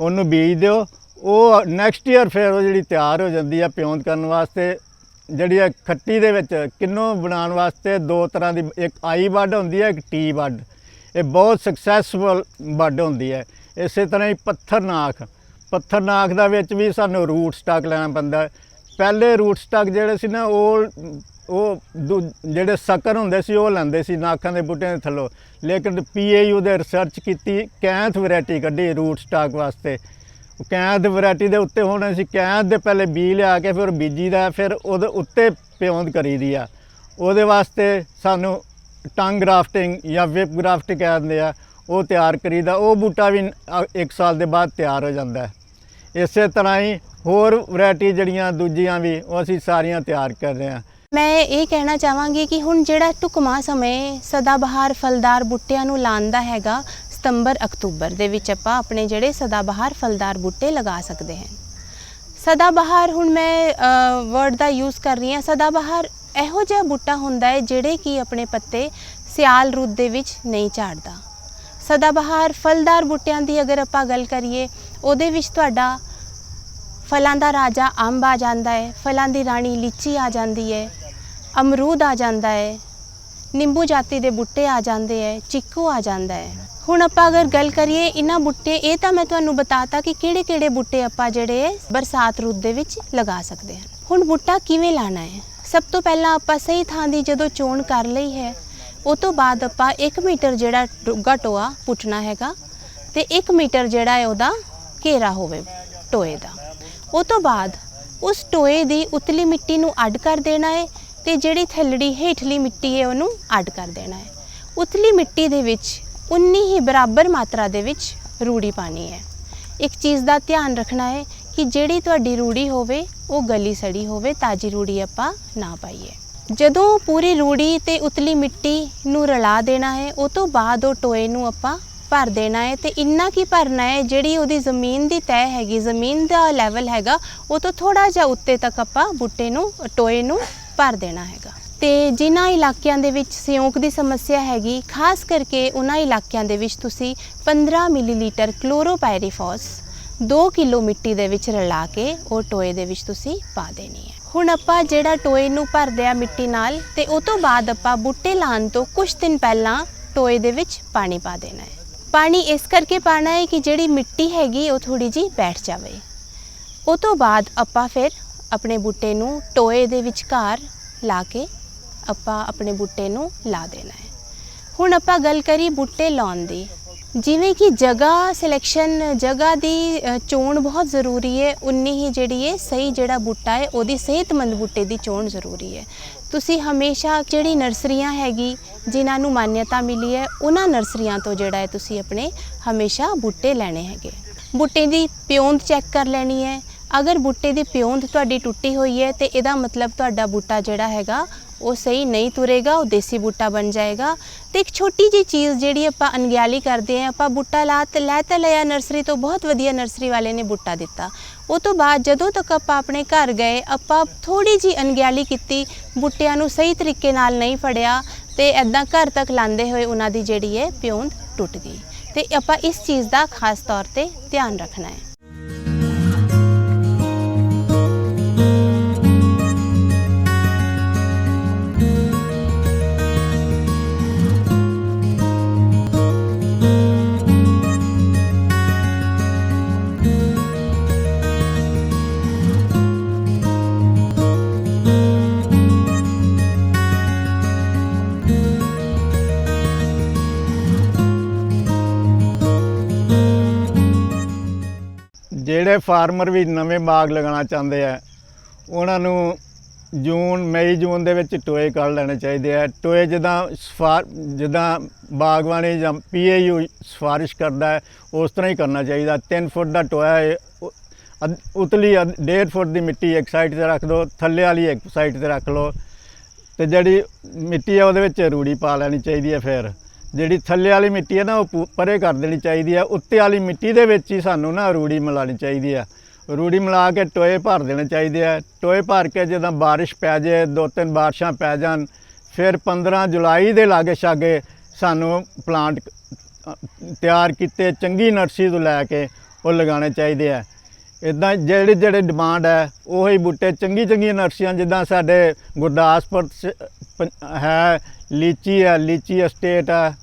ਉਹਨੂੰ ਬੀਜ ਦਿਓ। ਉਹ ਨੈਕਸਟ ਈਅਰ ਫਿਰ ਉਹ ਜਿਹੜੀ ਤਿਆਰ ਹੋ ਜਾਂਦੀ ਹੈ ਪਿਉਂਦ ਕਰਨ ਵਾਸਤੇ, ਜਿਹੜੀ ਹੈ ਖੱਟੀ ਦੇ ਵਿੱਚ ਕਿੰਨੋ ਬਣਾਉਣ ਵਾਸਤੇ ਦੋ ਤਰ੍ਹਾਂ ਦੀ, ਇੱਕ ਆਈ ਵੱਡ ਹੁੰਦੀ ਹੈ ਇੱਕ ਟੀ ਵੱਡ ਇਹ ਬਹੁਤ ਸਕਸੈਸਫੁਲ ਵੱਡ ਹੁੰਦੀ ਹੈ ਇਸੇ ਤਰ੍ਹਾਂ ਹੀ ਪੱਥਰਨਾਖ ਪੱਥਰਨਾਖ ਦਾ ਵਿੱਚ ਵੀ ਸਾਨੂੰ ਰੂਟ ਸਟਾਕ ਲੈਣਾ ਪੈਂਦਾ ਪਹਿਲੇ ਰੂਟ ਸਟਾਕ ਜਿਹੜੇ ਸੀ ਨਾ, ਉਹ ਉਹ ਦੂ- ਜਿਹੜੇ ਸਕਰ ਹੁੰਦੇ ਸੀ, ਉਹ ਲੈਂਦੇ ਸੀ ਨਾਖਾਂ ਦੇ ਬੂਟਿਆਂ ਦੇ ਥੱਲੋਂ। ਲੇਕਿਨ ਪੀਏਯੂ ਦੇ ਰਿਸਰਚ ਕੀਤੀ, ਕੈਂਥ ਵੈਰਾਈਟੀ ਕੱਢੀ ਰੂਟ ਸਟਾਕ ਵਾਸਤੇ। ਕੈਂਥ ਵੈਰਾਈਟੀ ਦੇ ਉੱਤੇ ਹੁਣ ਅਸੀਂ ਕੈਂਥ ਦੇ ਪਹਿਲੇ ਬੀ ਲਿਆ ਕੇ ਫਿਰ ਬੀਜੀ ਦਾ, ਫਿਰ ਉਹਦੇ ਉੱਤੇ ਪਿਉਂਦ ਕਰੀਦੀ ਆ। ਉਹਦੇ ਵਾਸਤੇ ਸਾਨੂੰ ਟੰਗ ਗ੍ਰਾਫਟਿੰਗ ਜਾਂ ਵਿਪ ਗ੍ਰਾਫਟ ਕਹਿੰਦੇ ਆ। ਉਹ ਤਿਆਰ ਕਰੀਦਾ, ਉਹ ਬੂਟਾ ਵੀ 1 ਸਾਲ ਦੇ ਬਾਅਦ ਤਿਆਰ ਹੋ ਜਾਂਦਾ ਹੈ। ਇਸੇ ਤਰ੍ਹਾਂ ਹੀ ਹੋਰ ਵੈਰਾਈਟੀ ਜਿਹੜੀਆਂ ਦੂਜੀਆਂ ਵੀ, ਉਹ ਅਸੀਂ ਸਾਰੀਆਂ ਤਿਆਰ ਕਰ ਰਹੇ ਹਾਂ। ਮੈਂ ਇਹ ਕਹਿਣਾ ਚਾਹਾਂਗੀ ਕਿ ਹੁਣ ਜਿਹੜਾ ਢੁਕਮਾ ਸਮੇਂ ਸਦਾਬਹਾਰ ਫਲਦਾਰ ਬੂਟਿਆਂ ਨੂੰ ਲਾਉਣ ਦਾ ਹੈਗਾ, ਸਤੰਬਰ, ਅਕਤੂਬਰ ਦੇ ਵਿੱਚ ਆਪਾਂ ਆਪਣੇ ਜਿਹੜੇ ਸਦਾਬਹਾਰ ਫਲਦਾਰ ਬੂਟੇ ਲਗਾ ਸਕਦੇ ਹਾਂ। ਸਦਾਬਹਾਰ ਹੁਣ ਮੈਂ ਵਰਡ ਦਾ ਯੂਜ਼ ਕਰ ਰਹੀ ਹਾਂ। ਸਦਾਬਹਾਰ ਇਹੋ ਜਿਹਾ ਬੂਟਾ ਹੁੰਦਾ ਹੈ ਜਿਹੜੇ ਕਿ ਆਪਣੇ ਪੱਤੇ ਸਿਆਲ ਰੁੱਤ ਦੇ ਵਿੱਚ ਨਹੀਂ ਝਾੜਦਾ। ਸਦਾਬਹਾਰ ਫਲਦਾਰ ਬੂਟਿਆਂ ਦੀ ਅਗਰ ਆਪਾਂ ਗੱਲ ਕਰੀਏ, ਉਹਦੇ ਵਿੱਚ ਤੁਹਾਡਾ ਫਲਾਂ ਦਾ ਰਾਜਾ ਅੰਬ ਆ ਜਾਂਦਾ ਹੈ, ਫਲਾਂ ਦੀ ਰਾਣੀ ਲੀਚੀ ਆ ਜਾਂਦੀ ਹੈ, ਅਮਰੂਦ ਆ ਜਾਂਦਾ ਹੈ, ਨਿੰਬੂ ਜਾਤੀ ਦੇ ਬੂਟੇ ਆ ਜਾਂਦੇ ਹੈ, ਚੀਕੂ ਆ ਜਾਂਦਾ ਹੈ। ਹੁਣ ਆਪਾਂ ਅਗਰ ਗੱਲ ਕਰੀਏ ਇਹਨਾਂ ਬੂਟੇ, ਇਹ ਤਾਂ ਮੈਂ ਤੁਹਾਨੂੰ ਬਤਾਤਾ ਕਿ ਕਿਹੜੇ ਕਿਹੜੇ ਬੂਟੇ ਆਪਾਂ ਜਿਹੜੇ ਹੈ ਬਰਸਾਤ ਰੁੱਤ ਦੇ ਵਿੱਚ ਲਗਾ ਸਕਦੇ ਹਾਂ ਹੁਣ ਬੂਟਾ ਕਿਵੇਂ ਲਾਣਾ ਹੈ? ਸਭ ਤੋਂ ਪਹਿਲਾਂ ਆਪਾਂ ਸਹੀ ਥਾਂ ਦੀ ਜਦੋਂ ਚੋਣ ਕਰ ਲਈ ਹੈ ਉਹ ਤੋਂ ਬਾਅਦ ਆਪਾਂ 1 ਮੀਟਰ ਜਿਹੜਾ ਡੂੰਘਾ ਟੋਆ ਪੁੱਟਣਾ ਹੈਗਾ ਤੇ 1 ਮੀਟਰ ਜਿਹੜਾ ਹੈ ਉਹਦਾ ਘੇਰਾ ਹੋਵੇ ਟੋਏ ਦਾ। ਉਹ ਤੋਂ ਬਾਅਦ ਉਸ ਟੋਏ ਦੀ ਉਤਲੀ ਮਿੱਟੀ ਨੂੰ ਅੱਡ ਕਰ ਦੇਣਾ ਹੈ ਤੇ ਜਿਹੜੀ ਥੱਲੜੀ ਹੇਠਲੀ ਮਿੱਟੀ ਹੈ ਉਹਨੂੰ ਅੱਡ ਕਰ ਦੇਣਾ ਹੈ। ਉਤਲੀ ਮਿੱਟੀ ਦੇ ਵਿੱਚ ਉਨੀ ਹੀ ਬਰਾਬਰ ਮਾਤਰਾ ਦੇ ਵਿੱਚ ਰੂੜੀ ਪਾਣੀ ਹੈ। ਇੱਕ ਚੀਜ਼ ਦਾ ਧਿਆਨ ਰੱਖਣਾ ਹੈ ਕਿ ਜਿਹੜੀ ਤੁਹਾਡੀ ਰੂੜੀ ਹੋਵੇ ਉਹ ਗਲੀ ਸੜੀ ਹੋਵੇ, ਤਾਜੀ ਰੂੜੀ ਆਪਾਂ ਨਾ ਪਾਈਏ। ਜਦੋਂ ਪੂਰੀ ਰੂੜੀ ਤੇ ਉਤਲੀ ਮਿੱਟੀ ਨੂੰ ਰਲਾ ਦੇਣਾ ਹੈ, ਉਹ ਤੋਂ ਬਾਅਦ ਉਹ ਟੋਏ ਨੂੰ ਆਪਾਂ ਭਰ ਦੇਣਾ ਹੈ ਤੇ ਇੰਨਾ ਕੀ ਭਰਨਾ ਹੈ ਜਿਹੜੀ ਉਹਦੀ ਜ਼ਮੀਨ ਦੀ ਤਹਿ ਹੈਗੀ, ਜ਼ਮੀਨ ਦਾ ਲੈਵਲ ਹੈਗਾ, ਉਹ ਤੋਂ ਥੋੜਾ ਜਿਹਾ ਉੱਤੇ ਤੱਕ ਆਪਾਂ ਬੂਟੇ ਨੂੰ, ਟੋਏ ਨੂੰ ਭਰ ਦੇਣਾ ਹੈਗਾ। ਤੇ ਜਿਨ੍ਹਾਂ ਇਲਾਕਿਆਂ ਦੇ ਵਿੱਚ ਸਿਉਂਕ ਦੀ ਸਮੱਸਿਆ ਹੈਗੀ, ਖਾਸ ਕਰਕੇ ਉਹਨਾਂ ਇਲਾਕਿਆਂ ਦੇ ਵਿੱਚ ਤੁਸੀਂ 15 ਮਿਲੀਲੀਟਰ ਕਲੋਰੋਪਾਇਰੀਫਾਸ 2 ਕਿਲੋ ਮਿੱਟੀ ਦੇ ਵਿੱਚ ਰਲਾ ਕੇ ਉਹ ਟੋਏ ਦੇ ਵਿੱਚ ਤੁਸੀਂ ਪਾ ਦੇਣੀ ਹੈ। ਹੁਣ ਆਪਾਂ ਜਿਹੜਾ ਟੋਏ ਨੂੰ ਭਰਦੇ ਆ ਮਿੱਟੀ ਨਾਲ ਤੇ ਉਹ ਤੋਂ ਬਾਅਦ ਆਪਾਂ ਬੂਟੇ ਲਾਉਣ ਤੋਂ ਕੁਝ ਦਿਨ ਪਹਿਲਾਂ ਟੋਏ ਦੇ ਵਿੱਚ ਪਾਣੀ ਪਾ ਦੇਣਾ ਹੈ। ਪਾਣੀ ਇਸ ਕਰਕੇ ਪਾਣਾ ਹੈ ਕਿ ਜਿਹੜੀ ਮਿੱਟੀ ਹੈਗੀ ਉਹ ਥੋੜੀ ਜੀ ਬੈਠ ਜਾਵੇ। ਉਹ ਤੋਂ ਬਾਅਦ ਆਪਾਂ ਫਿਰ ਆਪਣੇ ਬੂਟੇ ਨੂੰ ਟੋਏ ਦੇ ਵਿਚਕਾਰ ਲਾ ਕੇ ਆਪਾਂ ਆਪਣੇ ਬੂਟੇ ਨੂੰ ਲਾ ਦੇਣਾ ਹੈ। ਹੁਣ ਆਪਾਂ ਗੱਲ ਕਰੀ ਬੂਟੇ ਲਾਉਣ ਦੀ। ਜਿਵੇਂ ਕਿ ਜਗ੍ਹਾ ਸਿਲੈਕਸ਼ਨ ਜਗ੍ਹਾ ਦੀ ਚੋਣ ਬਹੁਤ ਜ਼ਰੂਰੀ ਹੈ। ਉਨੀ ਹੀ ਜਿਹੜੀ ਹੈ ਸਹੀ ਜਿਹੜਾ ਬੂਟਾ ਹੈ, ਉਹਦੀ ਸਿਹਤਮੰਦ ਬੂਟੇ ਦੀ ਚੋਣ ਜ਼ਰੂਰੀ ਹੈ। ਤੁਸੀਂ ਹਮੇਸ਼ਾ ਜਿਹੜੀ ਨਰਸਰੀਆਂ ਹੈਗੀ, ਜਿਨ੍ਹਾਂ ਨੂੰ ਮਾਨਤਾ ਮਿਲੀ ਹੈ, ਉਹਨਾਂ ਨਰਸਰੀਆਂ ਤੋਂ ਜਿਹੜਾ ਹੈ ਤੁਸੀਂ ਆਪਣੇ ਹਮੇਸ਼ਾ ਬੂਟੇ ਲੈਣੇ ਹੈਗੇ। ਬੂਟੇ ਦੀ ਪਿਉਂਦ ਚੈੱਕ ਕਰ ਲੈਣੀ ਹੈ। ਅਗਰ ਬੂਟੇ ਦੀ ਪਿਉਂਦ ਤੁਹਾਡੀ ਟੁੱਟੀ ਹੋਈ ਹੈ, ਤੇ ਇਹਦਾ ਮਤਲਬ ਤੁਹਾਡਾ ਬੂਟਾ ਜਿਹੜਾ ਹੈਗਾ ਉਹ ਸਹੀ ਨਹੀਂ ਤੁਰੇਗਾ, ਉਹ ਦੇਸੀ ਬੂਟਾ ਬਣ ਜਾਏਗਾ। ਤੇ ਇੱਕ ਛੋਟੀ ਜੀ ਚੀਜ਼ ਜਿਹੜੀ ਆਪਾਂ ਅਣਗਿਆਲੀ ਕਰਦੇ ਆ ਆਪਾਂ ਬੂਟਾ ਲਾ ਤੇ, ਲੈ ਤਾਂ ਲਿਆ ਨਰਸਰੀ ਤੋਂ, ਬਹੁਤ ਵਧੀਆ ਨਰਸਰੀ ਵਾਲੇ ਨੇ ਬੂਟਾ ਦਿੱਤਾ। ਉਹ ਤੋਂ ਬਾਅਦ ਜਦੋਂ ਤੱਕ ਆਪਾਂ ਆਪਣੇ ਘਰ ਗਏ, ਆਪਾਂ ਥੋੜੀ ਜੀ ਅਣਗਿਆਲੀ ਕੀਤੀ, ਬੂਟਿਆਂ ਨੂੰ ਸਹੀ ਤਰੀਕੇ ਨਾਲ ਨਹੀਂ ਫੜਿਆ, ਤੇ ਐਦਾਂ ਘਰ ਤੱਕ ਲਾਂਦੇ ਹੋਏ ਉਹਨਾਂ ਦੀ ਜਿਹੜੀ ਹੈ ਪਿਉਂਦ ਟੁੱਟ ਗਈ। ਤੇ ਆਪਾਂ ਇਸ ਚੀਜ਼ ਦਾ ਖਾਸ ਤੌਰ ਤੇ ਧਿਆਨ ਰੱਖਣਾ ਹੈ। ਜਿਹੜੇ ਫਾਰਮਰ ਵੀ ਨਵੇਂ ਬਾਗ ਲਗਾਉਣਾ ਚਾਹੁੰਦੇ ਆ, ਉਹਨਾਂ ਨੂੰ ਜੂਨ, ਮਈ, ਜੂਨ ਦੇ ਵਿੱਚ ਟੋਏ ਕੱਢ ਲੈਣੇ ਚਾਹੀਦੇ ਆ। ਟੋਏ ਜਿੱਦਾਂ ਸਫਾਰ ਜਿੱਦਾਂ ਬਾਗਬਾਨੀ ਜਾਂ ਪੀਏਯੂ ਸਿਫਾਰਿਸ਼ ਕਰਦਾ ਹੈ, ਉਸ ਤਰ੍ਹਾਂ ਹੀ ਕਰਨਾ ਚਾਹੀਦਾ। 3 ਫੁੱਟ ਦਾ ਟੋਇਆ ਹੈ ਉਤਲੀ ਅੱਧ- ਡੇਢ ਫੁੱਟ ਦੀ ਮਿੱਟੀ ਇੱਕ ਸਾਈਡ ਤੇ ਰੱਖ ਦਿਓ ਥੱਲੇ ਵਾਲੀ ਇੱਕ ਸਾਈਡ ਤੇ ਰੱਖ ਲਓ। ਤੇ ਜਿਹੜੀ ਮਿੱਟੀ ਹੈ ਉਹਦੇ ਵਿੱਚ ਰੂੜੀ ਪਾ ਲੈਣੀ ਚਾਹੀਦੀ ਹੈ ਫਿਰ। ਜਿਹੜੀ ਥੱਲੇ ਵਾਲੀ ਮਿੱਟੀ ਹੈ ਨਾ, ਉਹ ਪੂ- ਪਰੇ ਕਰ ਦੇਣੀ ਚਾਹੀਦੀ ਹੈ। ਉੱਤੇ ਵਾਲੀ ਮਿੱਟੀ ਦੇ ਵਿੱਚ ਹੀ ਸਾਨੂੰ ਨਾ ਰੂੜੀ ਮਿਲਾਣੀ ਚਾਹੀਦੀ ਹੈ। ਰੂੜੀ ਮਿਲਾ ਕੇ ਟੋਏ ਭਰ ਦੇਣੇ ਚਾਹੀਦੇ ਆ ਟੋਏ ਭਰ ਕੇ ਜਦੋਂ ਬਾਰਿਸ਼ ਪੈ ਜੇ ਦੋ ਤਿੰਨ ਬਾਰਿਸ਼ਾਂ ਪੈ ਜਾਣ, ਫਿਰ 15 ਜੁਲਾਈ ਦੇ ਲਾਗੇ ਛਾਗੇ ਸਾਨੂੰ ਪਲਾਂਟ ਤਿਆਰ ਕੀਤੇ, ਚੰਗੀ ਨਰਸਰੀ ਤੋਂ ਲੈ ਕੇ ਉਹ ਲਗਾਉਣੇ ਚਾਹੀਦੇ ਆ ਇਦਾਂ ਜਿਹੜੇ ਜਿਹੜੇ ਡਿਮਾਂਡ ਹੈ, ਉਹੀ ਬੂਟੇ ਚੰਗੀ ਚੰਗੀਆਂ ਨਰਸਰੀਆਂ, ਜਿੱਦਾਂ ਸਾਡੇ ਗੁਰਦਾਸਪੁਰ 'ਚ ਪੰ- ਹੈ, ਲੀਚੀ ਹੈ, ਲੀਚੀ ਅਸਟੇਟ ਹੈ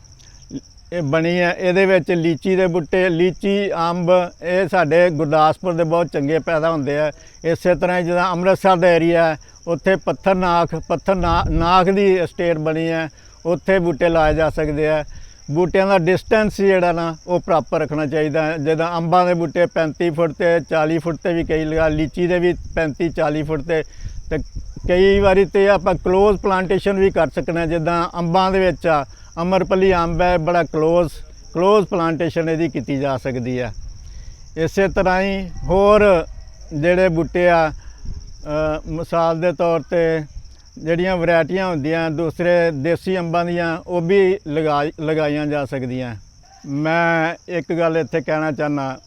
ਇਹ ਬਣੀ ਹੈ। ਇਹਦੇ ਵਿੱਚ ਲੀਚੀ ਦੇ ਬੂਟੇ ਲੀਚੀ ਅੰਬ ਇਹ ਸਾਡੇ ਗੁਰਦਾਸਪੁਰ ਦੇ ਬਹੁਤ ਚੰਗੇ ਪੈਦਾ ਹੁੰਦੇ ਆ। ਇਸੇ ਤਰ੍ਹਾਂ ਹੀ ਜਿੱਦਾਂ ਅੰਮ੍ਰਿਤਸਰ ਦਾ ਏਰੀਆ ਉੱਥੇ ਪੱਥਰ ਨਾਖ ਪੱਥਰ ਨਾ- ਨਾਖ ਦੀ ਸਟੇਟ ਬਣੀ ਹੈ। ਉੱਥੇ ਬੂਟੇ ਲਾਏ ਜਾ ਸਕਦੇ ਆ। ਬੂਟਿਆਂ ਦਾ ਡਿਸਟੈਂਸ ਜਿਹੜਾ ਨਾ ਉਹ ਪ੍ਰੋਪਰ ਰੱਖਣਾ ਚਾਹੀਦਾ ਹੈ। ਜਿੱਦਾਂ ਅੰਬਾਂ ਦੇ ਬੂਟੇ 35 ਫੁੱਟ ਤੇ 40 ਫੁੱਟ ਤੇ ਵੀ ਕਈ ਲਗਾ ਲੀਚੀ ਦੇ ਵੀ 35 40 ਫੁੱਟ ਤੇ। ਤੇ ਕਈ ਵਾਰੀ ਤੇ ਆਪਾਂ ক্লোਜ਼ ਪਲਾਂਟੇਸ਼ਨ ਵੀ ਕਰ ਸਕਨੇ ਹਾਂ, ਜਿੱਦਾਂ ਅੰਬਾਂ ਦੇ ਵਿੱਚ ਆ ਅਮਰਪਲੀ ਅੰਬ ਹੈ, ਬੜਾ ਕਲੋਜ਼ ਕਲੋਜ਼ ਪਲਾਂਟੇਸ਼ਨ ਇਹਦੀ ਕੀਤੀ ਜਾ ਸਕਦੀ ਹੈ। ਇਸੇ ਤਰ੍ਹਾਂ ਹੀ ਹੋਰ ਜਿਹੜੇ ਬੂਟੇ ਆ ਮਿਸਾਲ ਦੇ ਤੌਰ ਤੇ ਜਿਹੜੀਆਂ ਵੈਰਾਈਟੀਆਂ ਹੁੰਦੀਆਂ, ਦੂਸਰੇ ਦੇਸੀ ਅੰਬਾਂ ਦੀਆਂ, ਉਹ ਵੀ ਲਗਾਈਆਂ ਜਾ ਸਕਦੀਆਂ। ਮੈਂ ਇੱਕ ਗੱਲ ਇੱਥੇ ਕਹਿਣਾ ਚਾਹਨਾ